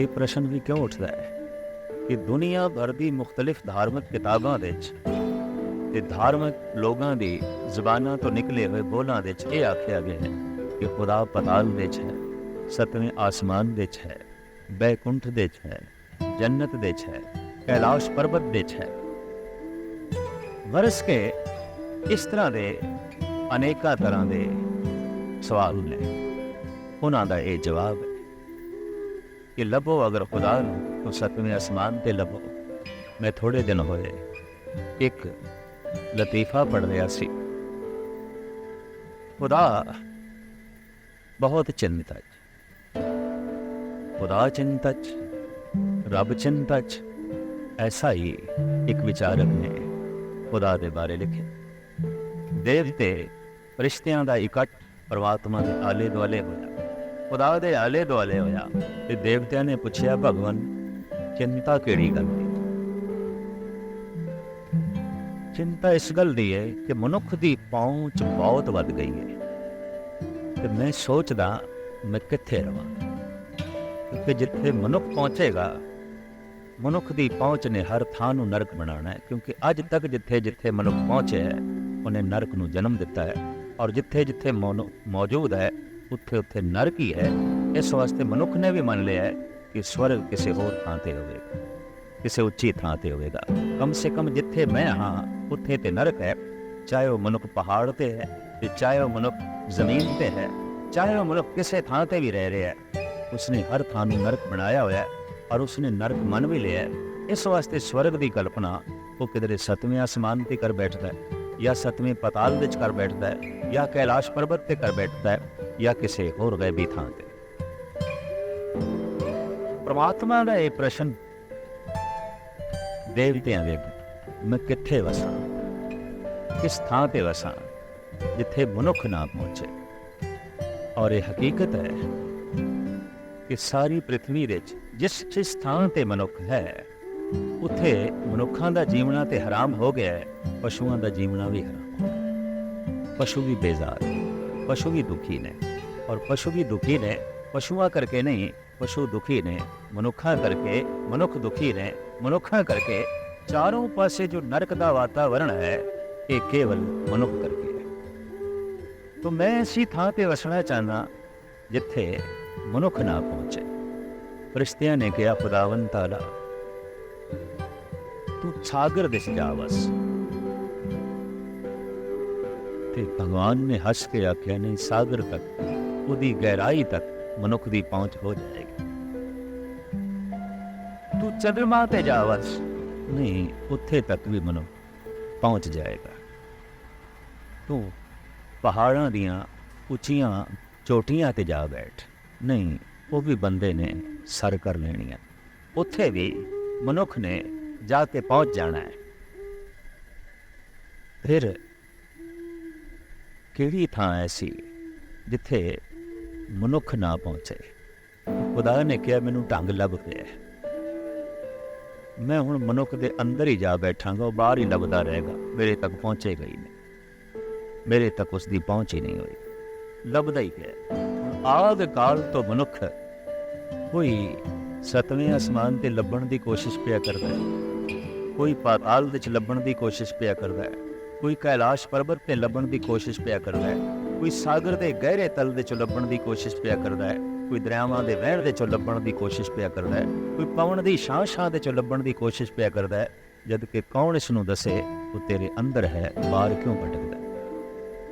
ਇਹ ਪ੍ਰਸ਼ਨ ਵੀ ਕਿਉਂ ਉੱਠਦਾ ਹੈ? ਕਿ ਦੁਨੀਆ ਭਰ ਦੀ ਮੁxtਲਿਫ ਧਾਰਮਿਕ ਕਿਤਾਬਾਂ ਦੇ ਵਿੱਚ ਤੇ ਧਾਰਮਿਕ ਲੋਕਾਂ ਦੀ ਜ਼ੁਬਾਨਾਂ ਤੋਂ ਨਿਕਲੇ ਹੋਏ ਬੋਲਾਂ ਦੇ ਵਿੱਚ ਇਹ ਆਖਿਆ ਗਿਆ ਹੈ ਕਿ ਖੁਦਾ ਪਤਾਲ ਵਿੱਚ ਹੈ, ਸਤਵੇਂ ਆਸਮਾਨ ਦੇ ਵਿੱਚ ਹੈ, ਬੈਕੁੰਠ ਵਿੱਚ ਹੈ, ਜੰਨਤ ਦੇ ਵਿੱਚ ਹੈ, ਕੈਲਾਸ਼ ਪਰਬਤ ਵਿੱਚ ਹੈ। ਵਰਸ ਕੇ ਇਸ ਤਰ੍ਹਾਂ ਦੇ ਅਨੇਕਾਂ ਤਰ੍ਹਾਂ ਦੇ ਸਵਾਲ ਨੇ। ਉਹਨਾਂ ਦਾ ਇਹ ਜਵਾਬ ਹੈ ਕਿ ਲੱਭੋ ਅਗਰ ਖੁਦਾ ਨੂੰ ਤਾਂ ਸਤਵੇਂ ਅਸਮਾਨ ਤੇ ਲੱਭੋ। ਮੈਂ ਥੋੜੇ ਦਿਨ ਹੋਏ ਇੱਕ ਲਤੀਫਾ ਪੜ ਰਿਹਾ ਸੀ। ਖੁਦਾ ਬਹੁਤ ਚਿੰਤਾ ਚ ਖੁਦਾ ਚਿੰਤਾ ਚ ਰੱਬ ਚਿੰਤਾ ਚ ਐਸਾ ਹੀ ਇੱਕ ਵਿਚਾਰਕ ਨੇ ਖੁਦਾ ਦੇ ਬਾਰੇ ਲਿਖਿਆ। ਦੇਵਤੇ ਰਿਸ਼ਤਿਆਂ ਦਾ ਇਕੱਠ ਪਰਮਾਤਮਾ ਦੇ ਆਲੇ ਦੁਆਲੇ ਹੋਇਆ। ਖੁਦਾ ਦੇ ਆਲੇ ਦੁਆਲੇ ਹੋਇਆ ਤੇ ਦੇਵਤਿਆਂ ਨੇ ਪੁੱਛਿਆ, ਭਗਵਾਨ, ਚਿੰਤਾ ਕਿਹੜੀ ਗੱਲ ਦੀ? ਚਿੰਤਾ ਇਸ ਗੱਲ ਦੀ ਹੈ ਕਿ ਮਨੁੱਖ ਦੀ ਪਹੁੰਚ ਬਹੁਤ ਵੱਧ ਗਈ ਹੈ। ਤੇ ਮੈਂ ਸੋਚਦਾ ਮੈਂ ਕਿੱਥੇ ਰਵਾਂ, ਕਿਉਂਕਿ ਜਿੱਥੇ ਮਨੁੱਖ ਪਹੁੰਚੇਗਾ, ਮਨੁੱਖ ਦੀ ਪਹੁੰਚ ਨੇ ਹਰ ਥਾਂ ਨੂੰ ਨਰਕ ਬਣਾਉਣਾ ਹੈ, ਕਿਉਂਕਿ ਅੱਜ ਤੱਕ ਜਿੱਥੇ ਜਿੱਥੇ ਮਨੁੱਖ ਪਹੁੰਚਿਆ ਹੈ, ਉਹਨੇ ਨਰਕ ਨੂੰ ਜਨਮ ਦਿੱਤਾ ਹੈ, ਔਰ ਜਿੱਥੇ ਜਿੱਥੇ ਮਨੁ- ਮੌਜੂਦ ਹੈ, ਉੱਥੇ ਉੱਥੇ ਨਰਕ ਹੀ ਹੈ। ਇਸ ਵਾਸਤੇ ਮਨੁੱਖ ਨੇ ਵੀ ਮੰਨ ਲਿਆ ਹੈ ਕਿ ਸਵਰਗ ਕਿਸੇ ਹੋਰ ਥਾਂ ਤੇ ਹੋਵੇਗਾ, ਕਿਸੇ ਉੱਚੀ ਥਾਂ ਤੇ ਹੋਵੇਗਾ। ਕਮ ਸੇ ਕਮ ਜਿੱਥੇ ਮੈਂ ਹਾਂ, ਉੱਥੇ ਤੇ ਨਰਕ ਹੈ, ਚਾਹੇ ਉਹ ਮਨੁੱਖ ਪਹਾੜ ਤੇ ਹੈ ਤੇ ਚਾਹੇ ਉਹ ਮਨੁੱਖ ਜ਼ਮੀਨ ਤੇ ਹੈ ਚਾਹੇ ਉਹ ਮਨੁੱਖ ਕਿਸੇ ਥਾਂ ਤੇ ਵੀ ਰਹਿ ਰਿਹਾ ਹੈ ਉਸਨੇ ਹਰ ਥਾਂ ਨੂੰ ਨਰਕ ਬਣਾਇਆ ਹੋਇਆ ਹੈ ਔਰ ਉਸਨੇ ਨਰਕ ਮੰਨ ਵੀ ਲਿਆ ਇਸ ਵਾਸਤੇ ਸਵਰਗ ਦੀ ਕਲਪਨਾ ਉਹ ਕਿਧਰੇ ਸਤਵੇਂ ਆਸਮਾਨ ਤੇ ਕਰ ਬੈਠਦਾ ਹੈ ਜਾਂ ਸਤਵੇਂ ਪਤਾਲ ਵਿੱਚ ਕਰ ਬੈਠਦਾ ਹੈ ਜਾਂ ਕੈਲਾਸ਼ ਪਰਬਤ ਤੇ ਕਰ ਬੈਠਦਾ ਹੈ ਜਾਂ ਕਿਸੇ ਹੋਰ ਗੈਬੀ ਥਾਂ ਤੇ ਪ੍ਰਮਾਤਮਾ ਦਾ ਇਹ ਪ੍ਰਸ਼ਨ ਦੇਵਤਿਆਂ ਦੇ ਮੈਂ ਕਿੱਥੇ ਵਸਾਂ ਕਿਸ ਥਾਂ ਤੇ ਵਸਾਂ ਜਿੱਥੇ ਮਨੁੱਖ ਨਾ ਪਹੁੰਚੇ। ਔਰ ਇਹ ਹਕੀਕਤ ਹੈ ਕਿ ਸਾਰੀ ਪ੍ਰithvi ਵਿੱਚ ਜਿਸ ਜਿਸ ਸਥਾਨ ਤੇ ਮਨੁੱਖ ਹੈ, ਉੱਥੇ ਮਨੁੱਖਾਂ ਦਾ ਜੀਵਣਾ ਤੇ ਹਰਾਮ ਹੋ ਗਿਆ ਹੈ, ਪਸ਼ੂਆਂ ਦਾ ਜੀਵਣਾ ਵੀ ਹਰਾਮ ਹੋ ਗਿਆ ਪਸ਼ੂ ਵੀ ਬੇਜ਼ਾਰ ਪਸ਼ੂ ਵੀ ਦੁਖੀ ਨੇ, ਔਰ ਪਸ਼ੂ ਵੀ ਦੁਖੀ ਨੇ, ਪਸ਼ੂਆਂ ਕਰਕੇ ਨਹੀਂ, ਪਸ਼ੂ ਦੁਖੀ ਨੇ, ਮਨੁੱਖਾਂ ਕਰਕੇ, ਮਨੁੱਖ ਦੁਖੀ ਨੇ, ਮਨੁੱਖਾਂ ਕਰਕੇ ਚਾਰੋਂ ਪਾਸੇ ਜੋ ਨਰਕ ਦਾ ਵਾਤਾਵਰਣ ਹੈ, ਇਹ ਕੇਵਲ ਮਨੁੱਖ ਕਰਕੇ ਤਾਂ ਮੈਂ ਐਸੀ ਥਾਂ ਤੇ ਵਸਣਾ ਚਾਹੁੰਦਾ ਜਿੱਥੇ ਮਨੁੱਖ ਨਾ ਪਹੁੰਚੇ। ਫਰਿਸ਼ਤਿਆਂ ਨੇ ਕਿਹਾ ਖੁਦਾਵੰ ਤਾਲਾ, ਤੂੰ ਸਾਗਰ ਦਿਸ ਜਾ ਵਸ। ਤੇ ਭਗਵਾਨ ਨੇ ਹੱਸ ਕੇ ਆਖਿਆ, ਨਹੀਂ, ਸਾਗਰ ਤੱਕ, ਉਹਦੀ ਗਹਿਰਾਈ ਤੱਕ ਮਨੁੱਖ ਦੀ ਪਹੁੰਚ ਹੋ ਜਾਏਗੀ। ਤੂੰ ਚੰਦਰਮਾ ਤੇ ਜਾ ਵਸ। ਨਹੀਂ, ਉੱਥੇ ਤੱਕ ਵੀ ਮਨੁੱਖ ਪਹੁੰਚ ਜਾਏਗਾ। ਤੂੰ ਪਹਾੜਾਂ ਦੀਆਂ ਉੱਚੀਆਂ ਚੋਟੀਆਂ ਤੇ ਜਾ ਬੈਠ। ਨਹੀਂ, ਉਹ ਵੀ ਬੰਦੇ ਨੇ ਸਰ ਕਰ ਲੈਣੀਆਂ। ਉੱਥੇ ਵੀ ਮਨੁੱਖ ਨੇ ਜਾ ਕੇ ਪਹੁੰਚ ਜਾਣਾ ਹੈ। ਫਿਰ ਕਿਹੜੀ ਥਾਂ ਐਸੀ ਜਿੱਥੇ ਮਨੁੱਖ ਨਾ ਪਹੁੰਚੇ? ਖੁਦਾ ਨੇ ਕਿਹਾ, ਮੈਨੂੰ ਢੰਗ ਲੱਭ ਪਿਆ ਮੈਂ ਹੁਣ ਮਨੁੱਖ ਦੇ ਅੰਦਰ ਹੀ ਜਾ ਬੈਠਾਂਗਾ, ਉਹ ਬਾਹਰ ਹੀ ਲੱਭਦਾ ਰਹੇਗਾ। ਮੇਰੇ ਤੱਕ ਪਹੁੰਚੇਗਾ ਹੀ ਨਹੀਂ ਮੇਰੇ ਤੱਕ ਉਸ ਦੀ ਪਹੁੰਚ ਹੀ ਨਹੀਂ ਹੋਈ। ਲੱਭਦਾ ਹੀ ਹੈ ਆਦ ਕਾਲ ਤੋਂ ਮਨੁੱਖ ਕੋਈ ਸਤਵੇਂ ਅਸਮਾਨ ਤੇ ਲੱਭਣ ਦੀ ਕੋਸ਼ਿਸ਼ ਪਿਆ ਕਰਦਾ ਹੈ। ਕੋਈ ਪਾਤਾਲ ਵਿੱਚ ਲੱਭਣ ਦੀ ਕੋਸ਼ਿਸ਼ ਪਿਆ ਕਰਦਾ ਹੈ। ਕੋਈ ਕੈਲਾਸ਼ ਪਰਬਤ ਤੇ ਲੱਭਣ ਦੀ ਕੋਸ਼ਿਸ਼ ਪਿਆ ਕਰਦਾ ਹੈ। ਕੋਈ ਸਾਗਰ ਦੇ ਗਹਿਰੇ ਤਲ ਦੇ 'ਚੋਂ ਲੱਭਣ ਦੀ ਕੋਸ਼ਿਸ਼ ਪਿਆ ਕਰਦਾ ਹੈ। ਕੋਈ ਦਰਿਆਵਾਂ ਦੇ ਵਹਿਣ ਦੇ ਚੋਂ ਲੱਭਣ ਦੀ ਕੋਸ਼ਿਸ਼ ਪਿਆ ਕਰਦਾ ਹੈ। ਕੋਈ ਪਵਨ ਦੀ ਛਾਂ ਛਾਂ ਦੇ ਚੋਂ ਲੱਭਣ ਦੀ ਕੋਸ਼ਿਸ਼ ਪਿਆ ਕਰਦਾ ਹੈ। ਜਦ ਕਿ ਕੌਣ ਇਸ ਨੂੰ ਦੱਸੇ ਉਹ ਤੇਰੇ ਅੰਦਰ ਹੈ, ਬਾਹਰ ਕਿਉਂ ਭਟਕਦਾ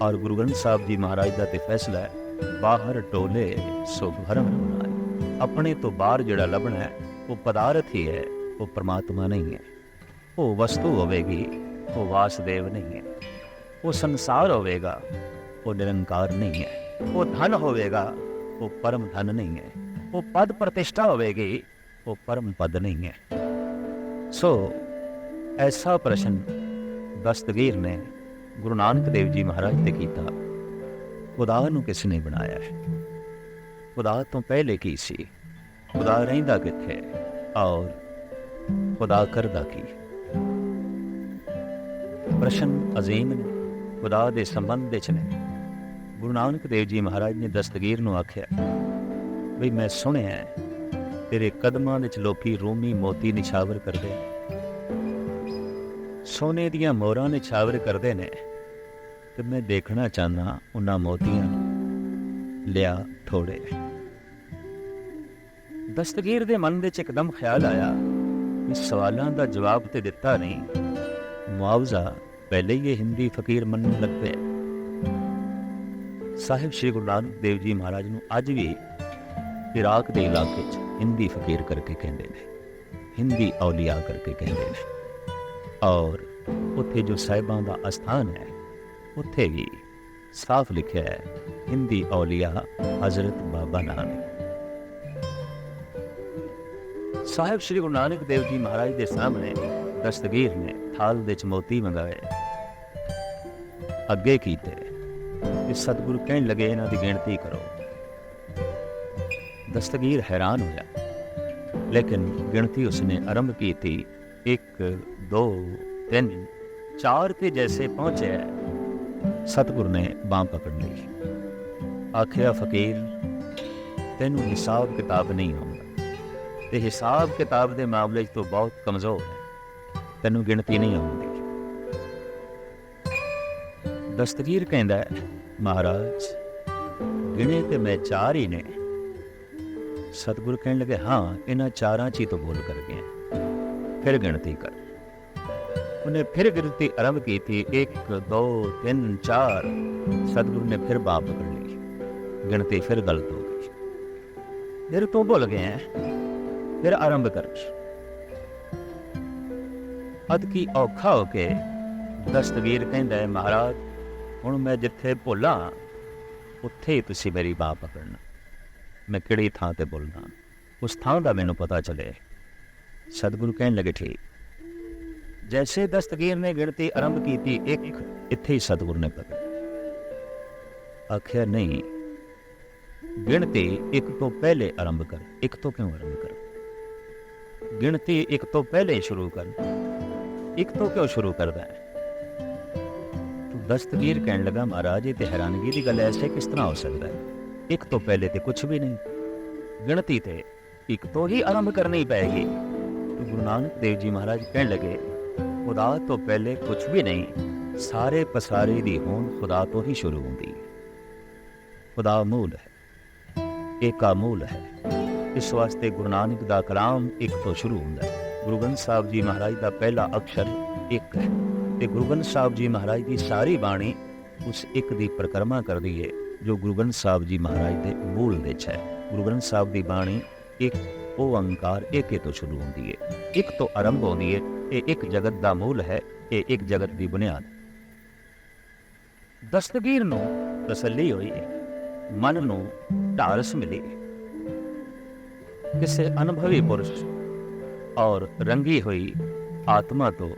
ਔਰ ਗੁਰੂ ਗ੍ਰੰਥ ਸਾਹਿਬ ਜੀ ਮਹਾਰਾਜ ਦਾ ਤੇ ਫੈਸਲਾ ਹੈ ਬਾਹਰ ਟੋਲੇ ਸੋ ਭਰਮ ਬਣਾਏ ਆਪਣੇ ਤੋਂ ਬਾਹਰ ਜਿਹੜਾ ਲੱਭਣਾ ਹੈ ਉਹ ਪਦਾਰਥ ਹੀ ਹੈ ਉਹ ਪ੍ਰਮਾਤਮਾ ਨਹੀਂ ਹੈ ਉਹ ਵਸਤੂ ਹੋਵੇਗੀ ਉਹ ਵਾਸਦੇਵ ਨਹੀਂ ਹੈ ਉਹ ਸੰਸਾਰ ਹੋਵੇਗਾ ਉਹ ਨਿਰੰਕਾਰ ਨਹੀਂ ਹੈ ਉਹ ਧਨ ਹੋਵੇਗਾ ਉਹ ਪਰਮ ਧਨ ਨਹੀਂ ਹੈ ਉਹ ਪਦ ਪ੍ਰਤਿਸ਼ਠਾ ਹੋਵੇਗੀ ਉਹ ਪਰਮ ਪਦ ਨਹੀਂ ਹੈ ਸੋ ਐਸਾ ਪ੍ਰਸ਼ਨ ਦਸਤਗੀਰ ਨੇ ਗੁਰੂ ਨਾਨਕ ਦੇਵ ਜੀ ਮਹਾਰਾਜ ਤੇ ਕੀਤਾ। ਖੁਦਾ ਨੂੰ ਕਿਸ ਨੇ ਬਣਾਇਆ? ਹੈ ਖੁਦਾ ਤੋਂ ਪਹਿਲੇ ਕੀ ਸੀ? ਖੁਦਾ ਰਹਿੰਦਾ ਕਿੱਥੇ? ਹੈ? ਔਰ ਖੁਦਾ ਕਰਦਾ ਕੀ? ਪ੍ਰਸ਼ਨ ਅਜ਼ੀਮ ਨੇ ਖੁਦਾ ਦੇ ਸੰਬੰਧ ਵਿੱਚ ਨੇ। ਗੁਰੂ ਨਾਨਕ ਦੇਵ ਜੀ ਮਹਾਰਾਜ ਨੇ ਦਸਤਗੀਰ ਨੂੰ ਆਖਿਆ, ਵੀ ਮੈਂ ਸੁਣਿਆ ਤੇਰੇ ਕਦਮਾਂ ਵਿੱਚ ਲੋਕੀ ਰੋਮੀ ਮੋਤੀ ਨਿਛਾਵਰ ਕਰਦੇ। ਸੋਨੇ ਦੀਆਂ ਮੋਹਰਾਂ ਨਿਛਾਵਰ ਕਰਦੇ ਨੇ। ਤੇ ਮੈਂ ਦੇਖਣਾ ਚਾਹੁੰਦਾ ਉਹਨਾਂ ਮੋਤੀਆਂ ਨੂੰ। ਲਿਆ ਥੋੜੇ। ਦਸਤਗੀਰ ਦੇ ਮਨ ਵਿੱਚ ਇੱਕਦਮ ਖਿਆਲ ਆਇਆ ਕਿ ਸਵਾਲਾਂ ਦਾ ਜਵਾਬ ਤੇ ਦਿੱਤਾ ਨਹੀਂ। ਮੁਆਵਜ਼ਾ ਪਹਿਲੇ ਹੀ ਇਹ ਹਿੰਦੀ ਫਕੀਰ ਮੰਨਣ ਲੱਗ ਪਿਆ। ਸਾਹਿਬ ਸ੍ਰੀ ਗੁਰੂ ਨਾਨਕ ਦੇਵ ਜੀ ਮਹਾਰਾਜ ਨੂੰ ਅੱਜ ਵੀ ਇਰਾਕ ਦੇ ਇਲਾਕੇ 'ਚ ਹਿੰਦੀ ਫਕੀਰ ਕਰਕੇ ਕਹਿੰਦੇ ਨੇ। ਹਿੰਦੀ ਔਲੀਆ ਕਰਕੇ ਕਹਿੰਦੇ ਨੇ। ਔਰ ਉੱਥੇ ਜੋ ਸਾਹਿਬਾਂ ਦਾ ਅਸਥਾਨ ਹੈ, ਉੱਥੇ ਵੀ ਸਾਫ਼ ਲਿਖਿਆ ਹੈ, ਹਿੰਦੀ ਔਲੀਆ ਹਜ਼ਰਤ ਬਾਬਾ ਨਾਨਕ। ਸਾਹਿਬ ਸ੍ਰੀ ਗੁਰੂ ਨਾਨਕ ਦੇਵ ਜੀ ਮਹਾਰਾਜ ਦੇ ਸਾਹਮਣੇ ਦਸਤਗੀਰ ਨੇ ਥਾਲ ਦੇ ਚ ਮੋਤੀ ਮੰਗਾਏ। ਅੱਗੇ ਕੀਤੇ ਤੇ ਸਤਿਗੁਰੂ ਕਹਿਣ ਲੱਗੇ ਇਹਨਾਂ ਦੀ ਗਿਣਤੀ ਕਰੋ। ਦਸਤਗੀਰ ਹੈਰਾਨ ਹੋਇਆ, ਲੇਕਿਨ ਗਿਣਤੀ ਉਸਨੇ ਆਰੰਭ ਕੀਤੀ 1 2 3 ਚਾਰ ਕੇ ਜੈਸੇ ਪਹੁੰਚਿਆ ਸਤਿਗੁਰ ਨੇ ਬਾਹ ਪਕੜ ਲਈ ਆਖਿਆ ਫਕੀਰ ਤੈਨੂੰ ਹਿਸਾਬ ਕਿਤਾਬ ਨਹੀਂ ਆਉਂਦਾ ਤੇ ਹਿਸਾਬ ਕਿਤਾਬ ਦੇ ਮਾਮਲੇ 'ਚ ਤੂੰ ਬਹੁਤ ਕਮਜ਼ੋਰ ਹੈ ਤੈਨੂੰ ਗਿਣਤੀ ਨਹੀਂ ਆਉਂਦੀ ਦਸਤਗੀਰ ਕਹਿੰਦਾ ਮਹਾਰਾਜ ਗਿਣੇ ਤੇ ਮੈਂ ਚਾਰ ਹੀ ਨੇ ਸਤਿਗੁਰ ਕਹਿਣ ਲੱਗੇ ਹਾਂ ਇਹਨਾਂ ਚਾਰਾਂ 'ਚ ਹੀ ਤੋਂ ਬੋਲ ਕਰ ਗਿਆ ਫਿਰ ਗਿਣਤੀ ਕਰ ਉਹਨੇ ਫਿਰ ਗਿਣਤੀ ਆਰੰਭ ਕੀਤੀ 1 2 3 4 ਸਤਿਗੁਰੂ ਨੇ ਫਿਰ ਬਾਪ ਪਕੜ ਲਈ ਗਿਣਤੀ ਫਿਰ ਗਲਤ ਹੋ ਗਈ। ਫਿਰ ਤੋਂ ਭੁੱਲ ਗਏ ਹੈ? ਫਿਰ ਆਰੰਭ ਕਰ। ਅਦ ਕੀ ਔਖਾ ਹੋ ਕੇ ਦਸਤਵੀਰ ਕਹਿੰਦਾ ਹੈ, ਮਹਾਰਾਜ, ਹੁਣ ਮੈਂ ਜਿੱਥੇ ਭੁੱਲਾਂ, ਉੱਥੇ ਹੀ ਤੁਸੀਂ ਮੇਰੀ ਬਾਪ ਪਕੜਨਾ। ਮੈਂ ਕਿਹੜੀ ਥਾਂ ਤੇ ਬੋਲਣਾ ਉਸ ਥਾਂ ਦਾ ਮੈਨੂੰ ਪਤਾ ਚੱਲੇ। ਸਤਿਗੁਰੂ ਕਹਿਣ ਲੱਗੇ, ਠੀਕ। ਜੈਸੇ ਦਸਤਗੀਰ ਨੇ ਗਿਣਤੀ ਆਰੰਭ ਕੀਤੀ ਇੱਕ ਇੱਥੇ ਹੀ ਸਤਿਗੁਰ ਨੇ ਪਕੜ ਆਖਿਆ ਨਹੀਂ ਗਿਣਤੀ ਇੱਕ ਤੋਂ ਪਹਿਲੇ ਆਰੰਭ ਕਰ ਇੱਕ ਤੋਂ ਕਿਉਂ ਆਰੰਭ ਕਰ ਗਿਣਤੀ ਇੱਕ ਤੋਂ ਪਹਿਲੇ ਸ਼ੁਰੂ ਕਰ ਇੱਕ ਤੋਂ ਕਿਉਂ ਸ਼ੁਰੂ ਕਰਦਾ ਹੈ ਦਸਤਗੀਰ ਕਹਿਣ ਲੱਗਾ ਮਹਾਰਾਜ ਇਹ ਤੇ ਹੈਰਾਨਗੀ ਦੀ ਗੱਲ ਐਸੇ ਕਿਸ ਤਰ੍ਹਾਂ ਹੋ ਸਕਦਾ ਹੈ ਇੱਕ ਤੋਂ ਪਹਿਲੇ ਤੇ ਕੁਝ ਵੀ ਨਹੀਂ ਗਿਣਤੀ ਤੇ ਇੱਕ ਤੋਂ ਹੀ ਆਰੰਭ ਕਰਨੀ ਪਏਗੀ ਗੁਰੂ ਨਾਨਕ ਦੇਵ ਜੀ ਮਹਾਰਾਜ ਕਹਿਣ ਲੱਗੇ ਖੁਦਾ ਤੋਂ ਪਹਿਲੇ ਕੁਝ ਵੀ ਨਹੀਂ, ਸਾਰੇ ਪਸਾਰੇ ਦੀ ਹੋਂਦ ਖੁਦਾ ਤੋਂ ਹੀ ਸ਼ੁਰੂ ਹੁੰਦੀ। ਹੈ ਖੁਦਾ ਮੂਲ ਹੈ, ਏਕਾ ਮੂਲ ਹੈ। ਇਸ ਵਾਸਤੇ ਗੁਰੂ ਨਾਨਕ ਦਾ ਕਲਾਮ ਇੱਕ ਤੋਂ ਸ਼ੁਰੂ ਹੁੰਦਾ ਹੈ। ਗੁਰੂ ਗ੍ਰੰਥ ਸਾਹਿਬ ਜੀ ਮਹਾਰਾਜ ਦਾ ਪਹਿਲਾ ਅਕਸ਼ਰ ਇੱਕ ਹੈ ਤੇ ਗੁਰੂ ਗ੍ਰੰਥ ਸਾਹਿਬ ਜੀ ਮਹਾਰਾਜ ਦੀ ਸਾਰੀ ਬਾਣੀ ਉਸ ਇੱਕ ਦੀ ਪ੍ਰਕਰਮਾ ਕਰਦੀ ਹੈ ਜੋ ਗੁਰੂ ਗ੍ਰੰਥ ਸਾਹਿਬ ਜੀ ਮਹਾਰਾਜ ਦੇ ਮੂਲ ਵਿੱਚ ਹੈ। ਗੁਰੂ ਗ੍ਰੰਥ ਸਾਹਿਬ ਦੀ ਬਾਣੀ ਇੱਕ ਉਹ ਅੰਕਾਰ ਏਕੇ ਤੋਂ ਸ਼ੁਰੂ ਹੁੰਦੀ ਹੈ ਇੱਕ ਤੋਂ ਆਰੰਭ ਹੁੰਦੀ ਹੈ ਇਹ ਇੱਕ ਜਗਤ ਦਾ ਮੂਲ ਹੈ, ਇਹ ਇੱਕ ਜਗਤ ਦੀ ਬੁਨਿਆਦ। ਦਸਤਗੀਰ ਨੂੰ ਤਸੱਲੀ ਹੋਈ, ਮਨ ਨੂੰ ਢਾਰਸ ਮਿਲੀ। ਕਿਸੇ ਅਨੁਭਵੀ ਪੁਰਸ਼ ਔਰ ਰੰਗੀ ਹੋਈ ਆਤਮਾ ਤੋਂ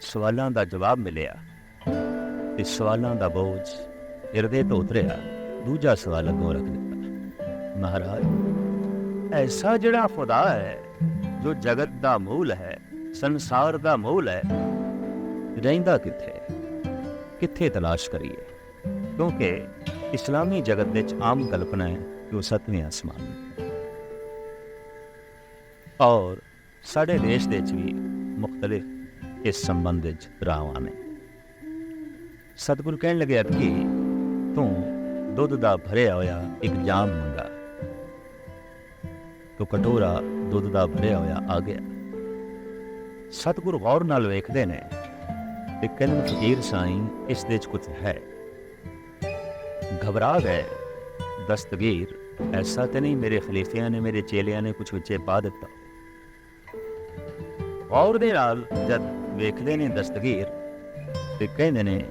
ਸਵਾਲਾਂ ਦਾ ਜਵਾਬ ਮਿਲਿਆ। ਤੇ ਸਵਾਲਾਂ ਦਾ ਬੋਝ ਹਿਰਦੇ ਤੋਂ ਉਤਰਿਆ, ਦੂਜਾ ਸਵਾਲ ਅੱਗੋਂ ਰੱਖ ਦਿੱਤਾ। ਮਹਾਰਾਜ, ਐਸਾ ਜਿਹੜਾ ਖੁਦਾ ਹੈ, ਜੋ ਜਗਤ ਦਾ ਮੂਲ ਹੈ ਸੰਸਾਰ ਦਾ ਮੂਲ ਹੈ। ਰਹਿੰਦਾ ਕਿੱਥੇ? ਕਿੱਥੇ ਤਲਾਸ਼ ਕਰੀਏ? ਕਿਉਂਕਿ ਇਸਲਾਮੀ ਜਗਤ ਵਿੱਚ ਆਮ ਕਲਪਨਾ ਹੈ ਕਿ ਉਹ ਸਤਵੇਂ ਆਸਮਾਨ ਹੈ। ਔਰ ਸਾਡੇ ਦੇਸ਼ ਦੇ ਵਿੱਚ ਵੀ ਮੁxtਲਿਫ ਇਸ ਸੰਬੰਧ ਵਿੱਚ ਰਾਵਾਂ ਨੇ। ਸਤਿਗੁਰੂ ਕਹਿਣ ਲੱਗਿਆ ਕਿ ਤੂੰ ਦੁੱਧ ਦਾ ਭਰਿਆ ਹੋਇਆ ਇੱਕ ਜਾਮ ਮੰਗਾ। ਤੋ ਕਟੋਰਾ ਦੁੱਧ ਦਾ ਭਰਿਆ ਹੋਇਆ ਆ ਗਿਆ। ਸਤਿਗੁਰ ਗੌਰ ਨਾਲ ਵੇਖਦੇ ਨੇ ਤੇ ਕਹਿੰਦੇ ਫਕੀਰ ਸਾਈਂ, ਇਸ ਦੇ ਵਿੱਚ ਕੁਝ ਹੈ। ਘਬਰਾ ਗਏ ਦਸਤਗੀਰ, ਐਸਾ ਤੇ ਨਹੀਂ, ਮੇਰੇ ਖਲੀਫਿਆਂ ਨੇ, ਮੇਰੇ ਚੇਲਿਆਂ ਨੇ ਕੁਝ ਵਿੱਚੇ ਪਾ ਦਿੱਤਾ। ਔਰ ਦੇ ਨਾਲ ਜਦ ਵੇਖਦੇ ਨੇ ਦਸਤਗੀਰ ਤੇ ਕਹਿੰਦੇ ਨੇ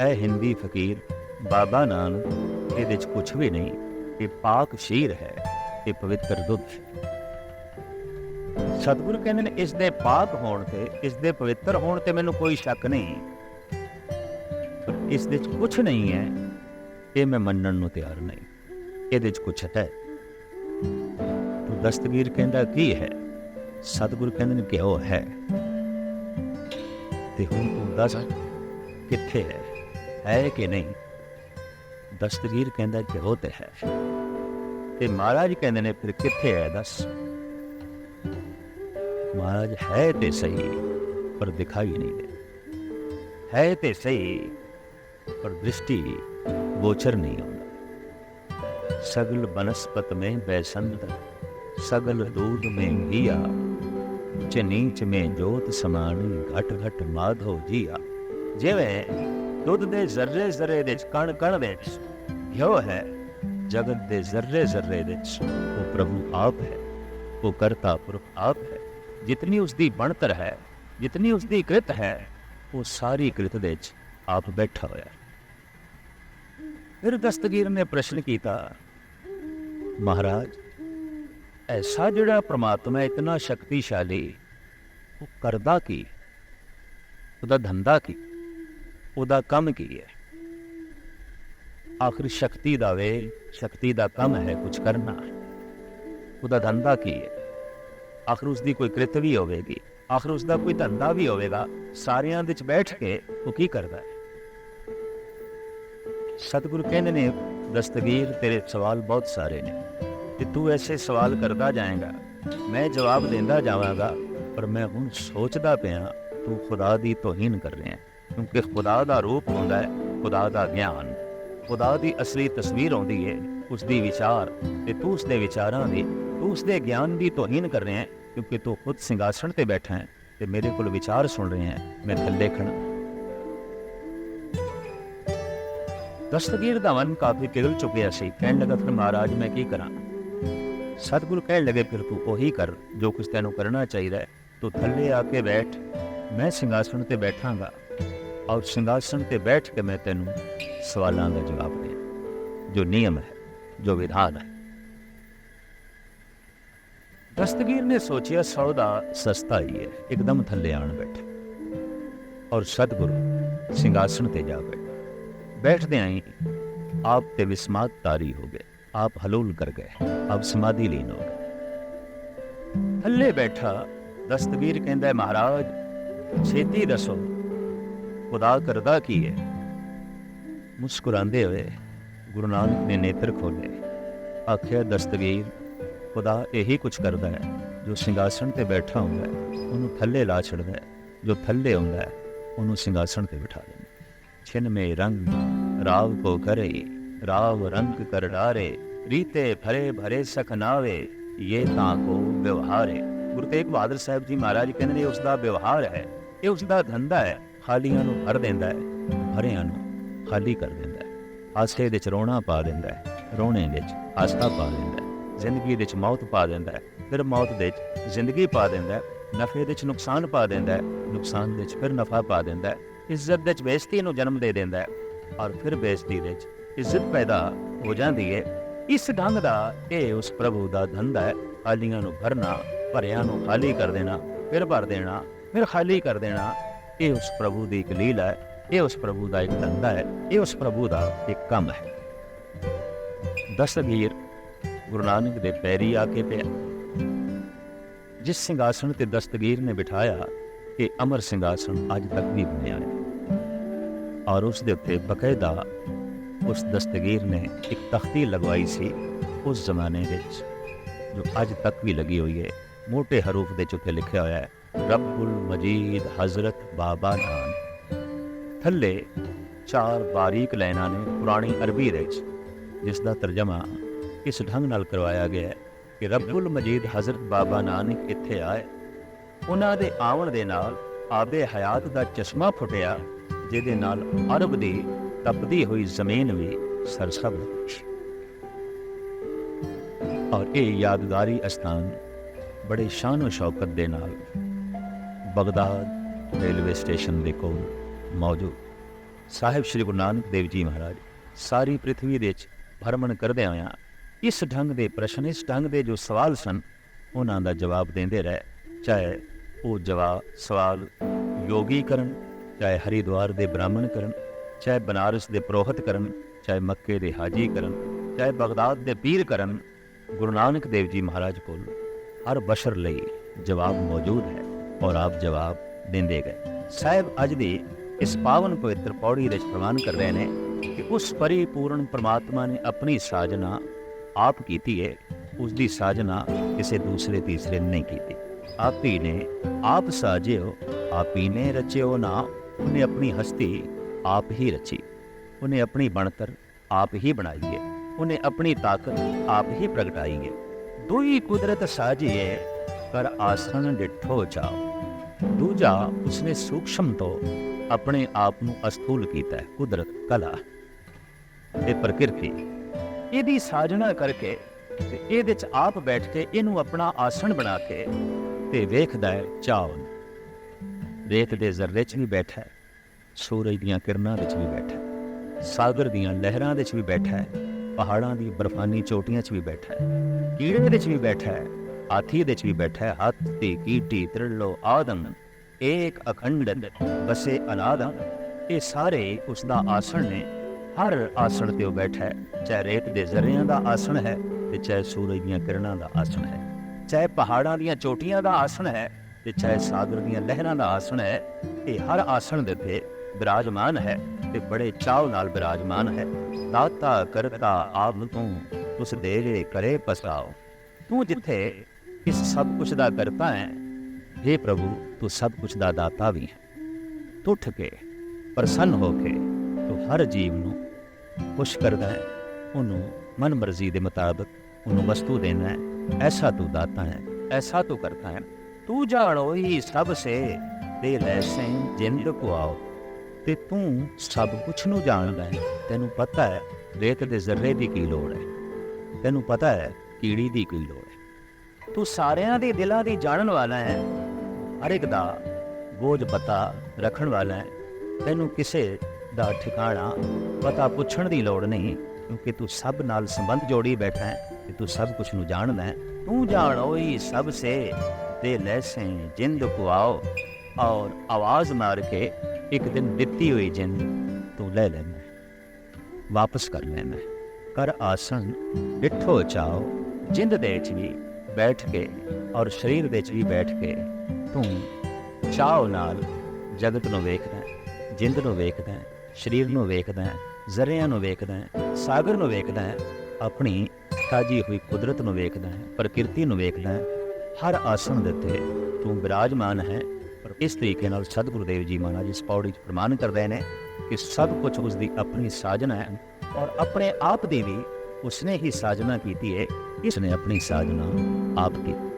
ਇਹ ਹਿੰਦੀ ਫਕੀਰ, ਬਾਬਾ ਨਾਨਕ, ਇਹਦੇ 'ਚ ਕੁਝ ਵੀ ਨਹੀਂ, ਇਹ ਪਾਕ ਸ਼ੀਰ ਹੈ, ਇਹ ਪਵਿੱਤਰ ਦੁੱਧ ਹੈ। ਸਤਿਗੁਰੂ ਕਹਿੰਦੇ ਨੇ, ਇਸ ਦੇ ਪਾਕ ਹੋਣ ਤੇ, ਇਸ ਦੇ ਪਵਿੱਤਰ ਹੋਣ ਤੇ ਮੈਨੂੰ ਕੋਈ ਸ਼ੱਕ ਨਹੀਂ। ਪਰ ਇਸ ਦੇ ਵਿੱਚ ਕੁਝ ਨਹੀਂ ਹੈ, ਇਹ ਮੈਂ ਮੰਨਣ ਨੂੰ ਤਿਆਰ ਨਹੀਂ। ਇਹਦੇ ਵਿੱਚ ਕੁਝ ਹੈ। ਤੂੰ ਦਸਤਗੀਰ ਕਹਿੰਦਾ ਕੀ ਹੈ? ਸਤਿਗੁਰੂ ਕਹਿੰਦੇ ਨੇ ਕਿ ਉਹ ਹੈ। ਤੇ ਹੁਣ ਤੂੰ ਦੱਸ ਕਿੱਥੇ ਹੈ? ਹੈ ਕਿ ਨਹੀਂ? ਦਸਤਗੀਰ ਕਹਿੰਦਾ ਕਿ ਉਹ ਤੇ ਹੈ। ਤੇ ਮਹਾਰਾਜ ਕਹਿੰਦੇ ਨੇ, ਫਿਰ ਕਿੱਥੇ ਹੈ? ਦੱਸ। महाराज, है ते सही, पर दिखाई नहीं दे। है ते सही, पर दृष्टि गोचर नहीं होना। सगल बनस्पत में बैसंत, सगल दूध में घिया उच नीच में जोत समानी, घट घट माधव जिया। जिवें, दुध दे जर्रे जर्रे दे कण कण दे घ्यो है, जगत दे जर्रे जर्रे दे वो प्रभु आप है वो करता पुरुष आप है ਜਿਤਨੀ ਉਸ ਦੀ ਬਣਤਰ ਹੈ ਜਿਤਨੀ ਉਸ ਦੀ ਕ੍ਰਿਤ ਹੈ ਉਹ ਸਾਰੀ ਕ੍ਰਿਤ ਦੇ ਵਿੱਚ ਆਪ ਬੈਠਾ ਹੋਇਆ ਫਿਰ ਦਸਤਗੀਰ ਨੇ ਪ੍ਰਸ਼ਨ ਕੀਤਾ ਮਹਾਰਾਜ ਐਸਾ ਜਿਹੜਾ ਪ੍ਰਮਾਤਮਾ ਇਤਨਾ ਸ਼ਕਤੀਸ਼ਾਲੀ ਉਹ ਕਰਦਾ ਕੀ ਉਹਦਾ ਧੰਦਾ ਕੀ ਉਹਦਾ ਕੰਮ ਕੀ ਹੈ ਆਖਰ ਸ਼ਕਤੀ ਦਾ ਵੇ ਸ਼ਕਤੀ ਦਾ ਕੰਮ ਹੈ ਕੁਝ ਕਰਨਾ ਉਹਦਾ ਧੰਦਾ ਕੀ ਹੈ ਆਖਰ ਉਸ ਦੀ ਕੋਈ ਕ੍ਰਿਤ ਵੀ ਹੋਵੇਗੀ, ਆਖਰ ਉਸ ਦਾ ਕੋਈ ਧੰਦਾ ਵੀ ਹੋਵੇਗਾ, ਸਾਰਿਆਂ ਦੇ ਵਿੱਚ ਬੈਠ ਕੇ ਉਹ ਕੀ ਕਰਦਾ ਹੈ? ਸਤਿਗੁਰੂ ਕਹਿੰਦੇ ਨੇ, ਦਸਤਗੀਰ, ਤੇਰੇ ਸਵਾਲ ਬਹੁਤ ਸਾਰੇ ਨੇ, ਤੇ ਤੂੰ ਐਸੇ ਸਵਾਲ ਕਰਦਾ ਜਾਏਗਾ, ਮੈਂ ਜਵਾਬ ਦਿੰਦਾ ਜਾਵਾਂਗਾ, ਪਰ ਮੈਂ ਹੁਣ ਸੋਚਦਾ ਪਿਆ, ਤੂੰ ਖੁਦਾ ਦੀ ਤੋਹੀਨ ਕਰ ਰਿਹਾ ਹੈ, ਕਿਉਂਕਿ ਖੁਦਾ ਦਾ ਰੂਪ ਹੁੰਦਾ ਹੈ, ਖੁਦਾ ਦਾ ਗਿਆਨ, ਖੁਦਾ ਦੀ ਅਸਲੀ ਤਸਵੀਰ ਆਉਂਦੀ ਹੈ ਉਸ ਦੀ ਵਿਚਾਰ, ਤੇ ਤੂੰ ਉਸ ਦੇ ਵਿਚਾਰਾਂ ਦੀ, ਤੂੰ ਉਸ ਦੇ ਗਿਆਨ ਦੀ ਤੋਹੀਨ ਕਰ ਰਿਹਾ ਹੈ ਕਿਉਂਕਿ ਤੂੰ ਖੁਦ ਸਿੰਘਾਸਣ ਤੇ ਬੈਠਾ ਹੈ ਤੇ ਮੇਰੇ ਕੋਲ ਵਿਚਾਰ ਸੁਣ ਰਿਹਾ ਹੈ ਮੈਂ ਥੱਲੇ ਖੜਾ ਦਸਤਗੀਰ ਦਾ ਮਨ ਕਾਫੀ ਪਿਘਲ ਚੁੱਕਿਆ ਸੀ ਕਹਿਣ ਲੱਗਾ ਫਿਰ ਮਹਾਰਾਜ ਮੈਂ ਕੀ ਕਰਾਂ ਸਤਿਗੁਰੂ ਕਹਿਣ ਲੱਗੇ ਫਿਰ ਤੂੰ ਉਹੀ ਕਰ ਜੋ ਕੁਝ ਤੈਨੂੰ ਕਰਨਾ ਚਾਹੀਦਾ ਹੈ ਤੂੰ ਥੱਲੇ ਆ ਕੇ ਬੈਠ ਮੈਂ ਸਿੰਘਾਸਣ ਤੇ ਬੈਠਾਂਗਾ ਔਰ ਸਿੰਘਾਸਣ ਤੇ ਬੈਠ ਕੇ ਮੈਂ ਤੈਨੂੰ ਸਵਾਲਾਂ ਦਾ ਜਵਾਬ ਦੇ ਜੋ ਨਿਯਮ ਹੈ ਜੋ ਵਿਧਾਨ ਹੈ ਦਸਤਗੀਰ ਨੇ ਸੋਚਿਆ ਸੌਦਾ ਸਸਤਾ ਹੀ ਹੈ। ਇੱਕਦਮ ਥੱਲੇ ਆਣ ਬੈਠਾ। ਔਰ ਸਤਗੁਰੂ ਸਿੰਘਾਸਣ ਤੇ ਜਾ ਬੈਠੇ। ਬੈਠਦੇ ਆਏ ਆਪ ਤੇ ਵਿਸਮਾਤ ਤਾਰੀ ਹੋ ਗਏ। ਆਪ ਹਲੂਲ ਕਰ ਗਏ। ਆਪ ਸਮਾਧੀ ਲੀਨ ਹੋ ਗਏ। ਥੱਲੇ ਬੈਠਾ ਦਸਤਗੀਰ ਕਹਿੰਦਾ, ਮਹਾਰਾਜ, ਛੇਤੀ ਦੱਸੋ, ਖੁਦਾ ਕਰਦਾ ਕੀ ਹੈ? ਮੁਸਕਰਾਉਂਦੇ ਹੋਏ ਗੁਰੂ ਨਾਨਕ ਨੇ ਨੇਤਰ ਖੋਲੇ ਆਖਿਆ, ਦਸਤਗੀਰ ਖੁਦਾ ਇਹੀ ਕੁਝ ਕਰਦਾ ਹੈ, ਜੋ ਸਿੰਘਾਸਣ ਤੇ ਬੈਠਾ ਹੁੰਦਾ ਹੈ, ਉਹਨੂੰ ਥੱਲੇ ਲਾ ਛੱਡਦਾ ਹੈ, ਜੋ ਥੱਲੇ ਹੁੰਦਾ ਹੈ, ਉਹਨੂੰ ਸਿੰਘਾਸਣ ਤੇ ਬਿਠਾ ਦਿੰਦਾ ਛਿਨ ਮੇ ਰੰਗ ਰਾਵ ਕੋ ਕਰੇ, ਰਾਵ ਰੰਗ ਕਰ ਡਾਰੇ ਰੀਤੇ ਭਰੇ ਭਰੇ ਸਖਨਾਵੇ ਇਹ ਤਾਂ ਕੋ ਵਿਵਹਾਰ। ਹੈ ਗੁਰੂ ਤੇਗ ਬਹਾਦਰ ਸਾਹਿਬ ਜੀ ਮਹਾਰਾਜ ਕਹਿੰਦੇ ਨੇ ਉਸ ਦਾ ਵਿਵਹਾਰ ਹੈ, ਇਹ ਉਸ ਦਾ ਧੰਦਾ ਹੈ, ਖਾਲੀਆਂ ਨੂੰ ਭਰ ਦਿੰਦਾ ਹੈ, ਭਰਿਆਂ ਨੂੰ ਖਾਲੀ ਕਰ ਦਿੰਦਾ ਹੈ ਆਸਥੇ ਦੇ ਚ ਰੋਣਾ ਪਾ ਦਿੰਦਾ ਹੈ, ਰੋਣੇ ਵਿੱਚ ਆਸਥਾ ਪਾ ਦਿੰਦਾ ਹੈ ਜ਼ਿੰਦਗੀ ਵਿੱਚ ਮੌਤ ਪਾ ਦਿੰਦਾ ਹੈ, ਫਿਰ ਮੌਤ ਵਿੱਚ ਜ਼ਿੰਦਗੀ ਪਾ ਦਿੰਦਾ ਹੈ, ਨਫੇ ਵਿੱਚ ਨੁਕਸਾਨ ਪਾ ਦਿੰਦਾ ਹੈ, ਨੁਕਸਾਨ ਵਿੱਚ ਫਿਰ ਨਫਾ ਪਾ ਦਿੰਦਾ ਹੈ, ਇੱਜ਼ਤ ਵਿੱਚ ਬੇਇੱਜ਼ਤੀ ਨੂੰ ਜਨਮ ਦੇ ਦਿੰਦਾ ਹੈ ਔਰ ਫਿਰ ਬੇਇੱਜ਼ਤੀ ਵਿੱਚ ਇੱਜ਼ਤ ਪੈਦਾ ਹੋ ਜਾਂਦੀ ਹੈ। ਇਸ ਢੰਗ ਦਾ ਇਹ ਉਸ ਪ੍ਰਭੂ ਦਾ ਧੰਦਾ ਹੈ, ਖਾਲੀਆਂ ਨੂੰ ਭਰਨਾ, ਭਰਿਆਂ ਨੂੰ ਖਾਲੀ ਕਰ ਦੇਣਾ, ਫਿਰ ਭਰ ਦੇਣਾ, ਫਿਰ ਖਾਲੀ ਕਰ ਦੇਣਾ, ਇਹ ਉਸ ਪ੍ਰਭੂ ਦੀ ਇੱਕ ਲੀਲਾ ਹੈ, ਇਹ ਉਸ ਪ੍ਰਭੂ ਦਾ ਇੱਕ ਧੰਦਾ ਹੈ, ਇਹ ਉਸ ਪ੍ਰਭੂ ਦਾ ਇੱਕ ਕੰਮ ਹੈ। ਦਸਤਗੀਰ ਗੁਰੂ ਨਾਨਕ ਦੇ ਪੈਰੀ ਆ ਕੇ ਪਿਆ। ਜਿਸ ਸਿੰਘਾਸਣ ਤੇ ਦਸਤਗੀਰ ਨੇ ਬਿਠਾਇਆ, ਇਹ ਅਮਰ ਸਿੰਘਾਸਣ ਅੱਜ ਤੱਕ ਵੀ ਬਣਿਆ ਔਰ ਉਸ ਦੇ ਉੱਤੇ ਬਕਾਇਦਾ ਉਸ ਦਸਤਗੀਰ ਨੇ ਇੱਕ ਤਖਤੀ ਲਗਵਾਈ ਸੀ ਉਸ ਜ਼ਮਾਨੇ ਵਿੱਚ, ਜੋ ਅੱਜ ਤੱਕ ਵੀ ਲੱਗੀ ਹੋਈ ਹੈ। ਮੋٹے ਹਰੂਫ ਦੇ ਚੁੱਕੇ ਲਿਖਿਆ ਹੋਇਆ ਹੈ, ਰੱਬੁਲ ਮਜੀਦ ਹਜ਼ਰਤ ਬਾਬਾ ਨਾਨ ਥੱਲੇ ਚਾਰ ਬਾਰੀਕ ਲਾਈਨਾਂ ਨੇ ਪੁਰਾਣੀ ਅਰਬੀ ਵਿੱਚ, ਜਿਸ ਦਾ ਤਰਜਮਾ ਇਸ ਢੰਗ ਨਾਲ ਕਰਵਾਇਆ ਗਿਆ ਹੈ ਕਿ ਰੱਬੁਲ ਮਜੀਦ ਹਜ਼ਰਤ ਬਾਬਾ ਨਾਨਕ ਇੱਥੇ ਆਏ? ਉਹਨਾਂ ਦੇ ਆਉਣ ਦੇ ਨਾਲ ਆਬੇ ਹਯਾਤ ਦਾ ਚਸ਼ਮਾ ਫੁੱਟਿਆ, ਜਿਹਦੇ ਨਾਲ ਅਰਬ ਦੀ ਤਪਦੀ ਹੋਈ ਜ਼ਮੀਨ ਵੀ ਸਰਸਬ ਹੋ ਗਈ। ਔਰ ਇਹ ਯਾਦਗਾਰੀ ਅਸਥਾਨ ਬੜੇ ਸ਼ਾਨੋ ਸ਼ੌਕਤ ਦੇ ਨਾਲ ਬਗਦਾਦ ਰੇਲਵੇ ਸਟੇਸ਼ਨ ਦੇ ਕੋਲ ਮੌਜੂਦ। ਸਾਹਿਬ ਸ੍ਰੀ ਗੁਰੂ ਨਾਨਕ ਦੇਵ ਜੀ ਮਹਾਰਾਜ, ਸਾਰੀ ਪ੍ਰithvi ਦੇ ਵਿੱਚ ਭਰਮਣ ਕਰਦੇ ਆਇਆ ਇਸ ਢੰਗ ਦੇ ਪ੍ਰਸ਼ਨ ਇਸ ਢੰਗ ਦੇ ਜੋ ਸਵਾਲ ਸਨ ਉਹਨਾਂ ਦਾ ਜਵਾਬ ਦਿੰਦੇ ਰਹੇ ਚਾਹੇ ਉਹ ਜਵਾਬ ਸਵਾਲ ਯੋਗੀ ਕਰਨ ਚਾਹੇ ਹਰਿਦੁਆਰ ਦੇ ਬ੍ਰਾਹਮਣ ਕਰਨ ਚਾਹੇ ਬਨਾਰਸ ਦੇ ਪ੍ਰੋਹਤ ਕਰਨ ਚਾਹੇ ਮੱਕੇ ਦੇ ਹਾਜੀ ਕਰਨ ਚਾਹੇ ਬਗਦਾਦ ਦੇ ਪੀਰ ਕਰਨ ਗੁਰੂ ਨਾਨਕ ਦੇਵ ਜੀ ਮਹਾਰਾਜ ਕੋਲ ਹਰ ਬਸ਼ਰ ਲਈ ਜਵਾਬ ਮੌਜੂਦ ਹੈ ਔਰ ਆਪ ਜਵਾਬ ਦਿੰਦੇ ਗਏ ਸਾਹਿਬ ਅੱਜ ਦੀ ਇਸ ਪਾਵਨ ਪਵਿੱਤਰ ਪੌੜੀ ਦੇ ਵਿੱਚ ਪ੍ਰਮਾਣ ਕਰ ਰਹੇ ਨੇ ਕਿ ਉਸ ਪਰਿਪੂਰਨ ਪ੍ਰਮਾਤਮਾ ਨੇ ਆਪਣੀ ਸਾਜਨਾ ਆਪ ਕੀਤੀ ਹੈ ਉਸ ਦੀ ਸਾਜਨਾ ਕਿਸੇ ਦੂਸਰੇ ਤੀਸਰੇ ਨੇ ਨਹੀਂ ਕੀਤੀ ਆਪ ਹੀ ਨੇ ਆਪ ਸਾਜਿਓ ਆਪ ਹੀ ਨੇ ਰਚਿਓ ਨਾ ਉਹਨੇ ਆਪਣੀ ਹਸਤੀ ਆਪ ਹੀ ਰਚੀ ਉਹਨੇ ਆਪਣੀ ਬਣਤਰ ਆਪ ਹੀ ਬਣਾਈ ਹੈ ਉਹਨੇ ਆਪਣੀ ਤਾਕਤ ਆਪ ਹੀ ਪ੍ਰਗਟਾਈ ਹੈ ਦੋਈ ਕੁਦਰਤ ਸਾਜੀਏ ਕਰ ਆਸਣ ਡਿਠੋ ਚਾਓ ਦੂਜਾ ਉਸਨੇ ਸੂਖਸ਼ਮ ਤੋਂ ਆਪਣੇ ਆਪ ਨੂੰ ਅਸਥੂਲ ਕੀਤਾ ਹੈ ਕੁਦਰਤ ਕਲਾ ਇਹ ਪ੍ਰਕਿਰਤੀ ਇਹਦੀ ਸਾਜਣਾ ਕਰਕੇ ਤੇ ਇਹਦੇ ਚ ਆਪ ਬੈਠ ਕੇ ਇਹਨੂੰ ਆਪਣਾ ਆਸਣ ਬਣਾ ਕੇ ਤੇ ਵੇਖਦਾ ਹੈ ਚਾਉ ਰੇਤ ਦੇ ਜ਼ਰਰੇ 'ਚ ਵੀ ਬੈਠਾ ਹੈ, ਸੂਰਜ ਦੀਆਂ ਕਿਰਨਾਂ ਵਿੱਚ ਵੀ ਬੈਠਾ ਹੈ, ਸਾਗਰ ਦੀਆਂ ਲਹਿਰਾਂ ਵਿੱਚ ਵੀ ਬੈਠਾ ਹੈ, ਪਹਾੜਾਂ ਦੀ ਬਰਫਾਨੀ ਚੋਟੀਆਂ 'ਚ ਵੀ ਬੈਠਾ ਹੈ ਕੀੜੇ ਦੇ ਵਿੱਚ ਵੀ ਬੈਠਾ ਹੈ, ਹਾਥੀ ਦੇ 'ਚ ਵੀ ਬੈਠਾ ਹੈ, ਹਾਥੀ ਕੀਟੀ ਤ੍ਰਿਲੋ ਆਦਮ, ਏਕ ਅਖੰਡ ਬਸੇ ਅਨਾਦਮ, ਇਹ ਸਾਰੇ ਉਸ ਦਾ ਆਸਣ ਨੇ ਹਰ ਆਸਣ ਤੇ ਉਹ ਬੈਠਾ ਹੈ। ਚਾਹੇ ਰੇਤ ਦੇ ਜ਼ਰਿਆਂ ਦਾ ਆਸਣ ਹੈ ਤੇ ਚਾਹੇ ਸੂਰਜ ਦੀਆਂ ਕਿਰਨਾਂ ਦਾ ਆਸਣ ਹੈ। ਚਾਹੇ ਪਹਾੜਾਂ ਦੀਆਂ ਚੋਟੀਆਂ ਦਾ ਆਸਣ ਹੈ ਤੇ ਚਾਹੇ ਸਾਗਰ ਦੀਆਂ ਲਹਿਰਾਂ ਦਾ ਆਸਣ ਹੈ, ਇਹ ਹਰ ਆਸਣ ਦੇ ਤੇ ਬਿਰਾਜਮਾਨ ਹੈ ਤੇ ਬੜੇ ਚਾਅ ਨਾਲ ਬਿਰਾਜਮਾਨ ਹੈ। ਦਾਤਾ ਕਰਤਾ ਆਪ ਤੂੰ, ਉਸ ਦੇਰੇ ਕਰੇ ਪਸਾਓ ਤੂੰ ਜਿੱਥੇ ਇਸ ਸਭ ਕੁਝ ਦਾ ਕਰਤਾ ਹੈ हे ਪ੍ਰਭੂ, ਤੂੰ ਸਭ ਕੁਝ ਦਾ ਦਾਤਾ ਵੀ ਹੈ। ਉੱਠ ਕੇ ਪ੍ਰਸੰਨ ਹੋ ਕੇ ਤੂੰ ਹਰ ਜੀਵ ਨੂੰ ਕੁਛ ਕਰਦਾ ਹੈ। ਉਹਨੂੰ ਮਨ ਮਰਜ਼ੀ ਦੇ ਮੁਤਾਬਕ ਉਹਨੂੰ ਵਸਤੂ ਦੇਣਾ ਹੈ। ਐਸਾ ਤੂੰ ਦਾਤਾ ਹੈ, ਐਸਾ ਤੂੰ ਕਰਤਾ ਹੈ। ਤੂੰ ਜਾਣੋ ਹੀ ਸਭ ਸੇ ਦੇ ਲੈ ਜਿੰਦ ਕੋ ਆਓ ਤੇ ਤੂੰ ਸਭ ਕੁਝ ਨੂੰ ਜਾਣਦਾ ਹੈ। ਤੈਨੂੰ ਪਤਾ ਹੈ, ਰੇਤ ਦੇ ਜ਼ਰਰੇ ਦੀ ਕੀ ਲੋੜ ਹੈ। ਤੈਨੂੰ ਪਤਾ ਹੈ, ਕੀੜੀ ਦੀ ਕੀ ਲੋੜ ਹੈ। ਤੂੰ ਸਾਰਿਆਂ ਦੇ ਦਿਲਾਂ ਦੀ ਜਾਣਨ ਵਾਲਾ ਹੈ। ਹਰ ਇੱਕ ਦਾ ਬੋਝ ਪਤਾ ਰੱਖਣ ਵਾਲਾ ਹੈ। ਤੈਨੂੰ ਕਿਸੇ ਦਾ ਠਿਕਾਣਾ ਪਤਾ ਪੁੱਛਣ ਦੀ ਲੋੜ ਨਹੀਂ ਕਿਉਂਕਿ ਤੂੰ ਸਭ ਨਾਲ ਸੰਬੰਧ ਜੋੜੀ ਬੈਠਾ ਹੈ ਤੇ ਤੂੰ ਸਭ ਕੁਝ ਨੂੰ ਜਾਣਦਾ ਹੈ। ਤੂੰ ਜਾਣੋ ਹੀ ਸਭ ਸੇ ਤੇ ਲੈਸੇ ਜਿੰਦ ਕੋ ਆਓ ਔਰ ਆਵਾਜ਼ ਮਾਰ ਕੇ ਇੱਕ ਦਿਨ ਦਿੱਤੀ ਹੋਈ ਜਿੰਦ ਤੂੰ ਲੈ ਲੈਣਾ ਵਾਪਸ ਕਰ ਲੈਣਾ ਕਰ ਆਸਣ ਡਿਠੋ ਚਾਓ ਜਿੰਦ ਦੇ ਵਿੱਚ ਵੀ ਬੈਠ ਕੇ ਔਰ ਸਰੀਰ ਦੇ ਵਿੱਚ ਵੀ ਬੈਠ ਕੇ ਤੂੰ ਚਾਓ ਨਾਲ ਜਗਤ ਨੂੰ ਵੇਖਦਾ ਹੈ, ਜਿੰਦ ਨੂੰ ਵੇਖਦਾ ਹੈ, ਸਰੀਰ ਨੂੰ ਵੇਖਦਾ ਹੈ, ਜ਼ਰਿਆਂ ਨੂੰ ਵੇਖਦਾ ਹੈ, ਸਾਗਰ ਨੂੰ ਵੇਖਦਾ ਹੈ ਆਪਣੀ ਸਾਜੀ ਹੋਈ ਕੁਦਰਤ ਨੂੰ ਵੇਖਦਾ ਹੈ ਪ੍ਰਕਿਰਤੀ ਨੂੰ ਵੇਖਦਾ ਹੈ ਹਰ ਆਸਣ ਦੇ ਉੱਤੇ ਤੂੰ ਬਿਰਾਜਮਾਨ ਹੈ। ਪਰ ਇਸ ਤਰੀਕੇ ਨਾਲ ਸਤਿਗੁਰੂ ਦੇਵ ਜੀ ਮਹਾਰਾਜ ਇਸ ਪੌੜੀ 'ਚ ਪ੍ਰਮਾਣ ਕਰਦੇ ਨੇ ਕਿ ਸਭ ਕੁਝ ਉਸ ਦੀ ਆਪਣੀ ਸਾਜਨਾ ਹੈ ਔਰ ਆਪਣੇ ਆਪ ਦੀ ਵੀ ਉਸਨੇ ਹੀ ਸਾਜਨਾ ਕੀਤੀ ਹੈ ਇਸਨੇ ਆਪਣੀ ਸਾਜਨਾ ਆਪ ਕੀਤੀ।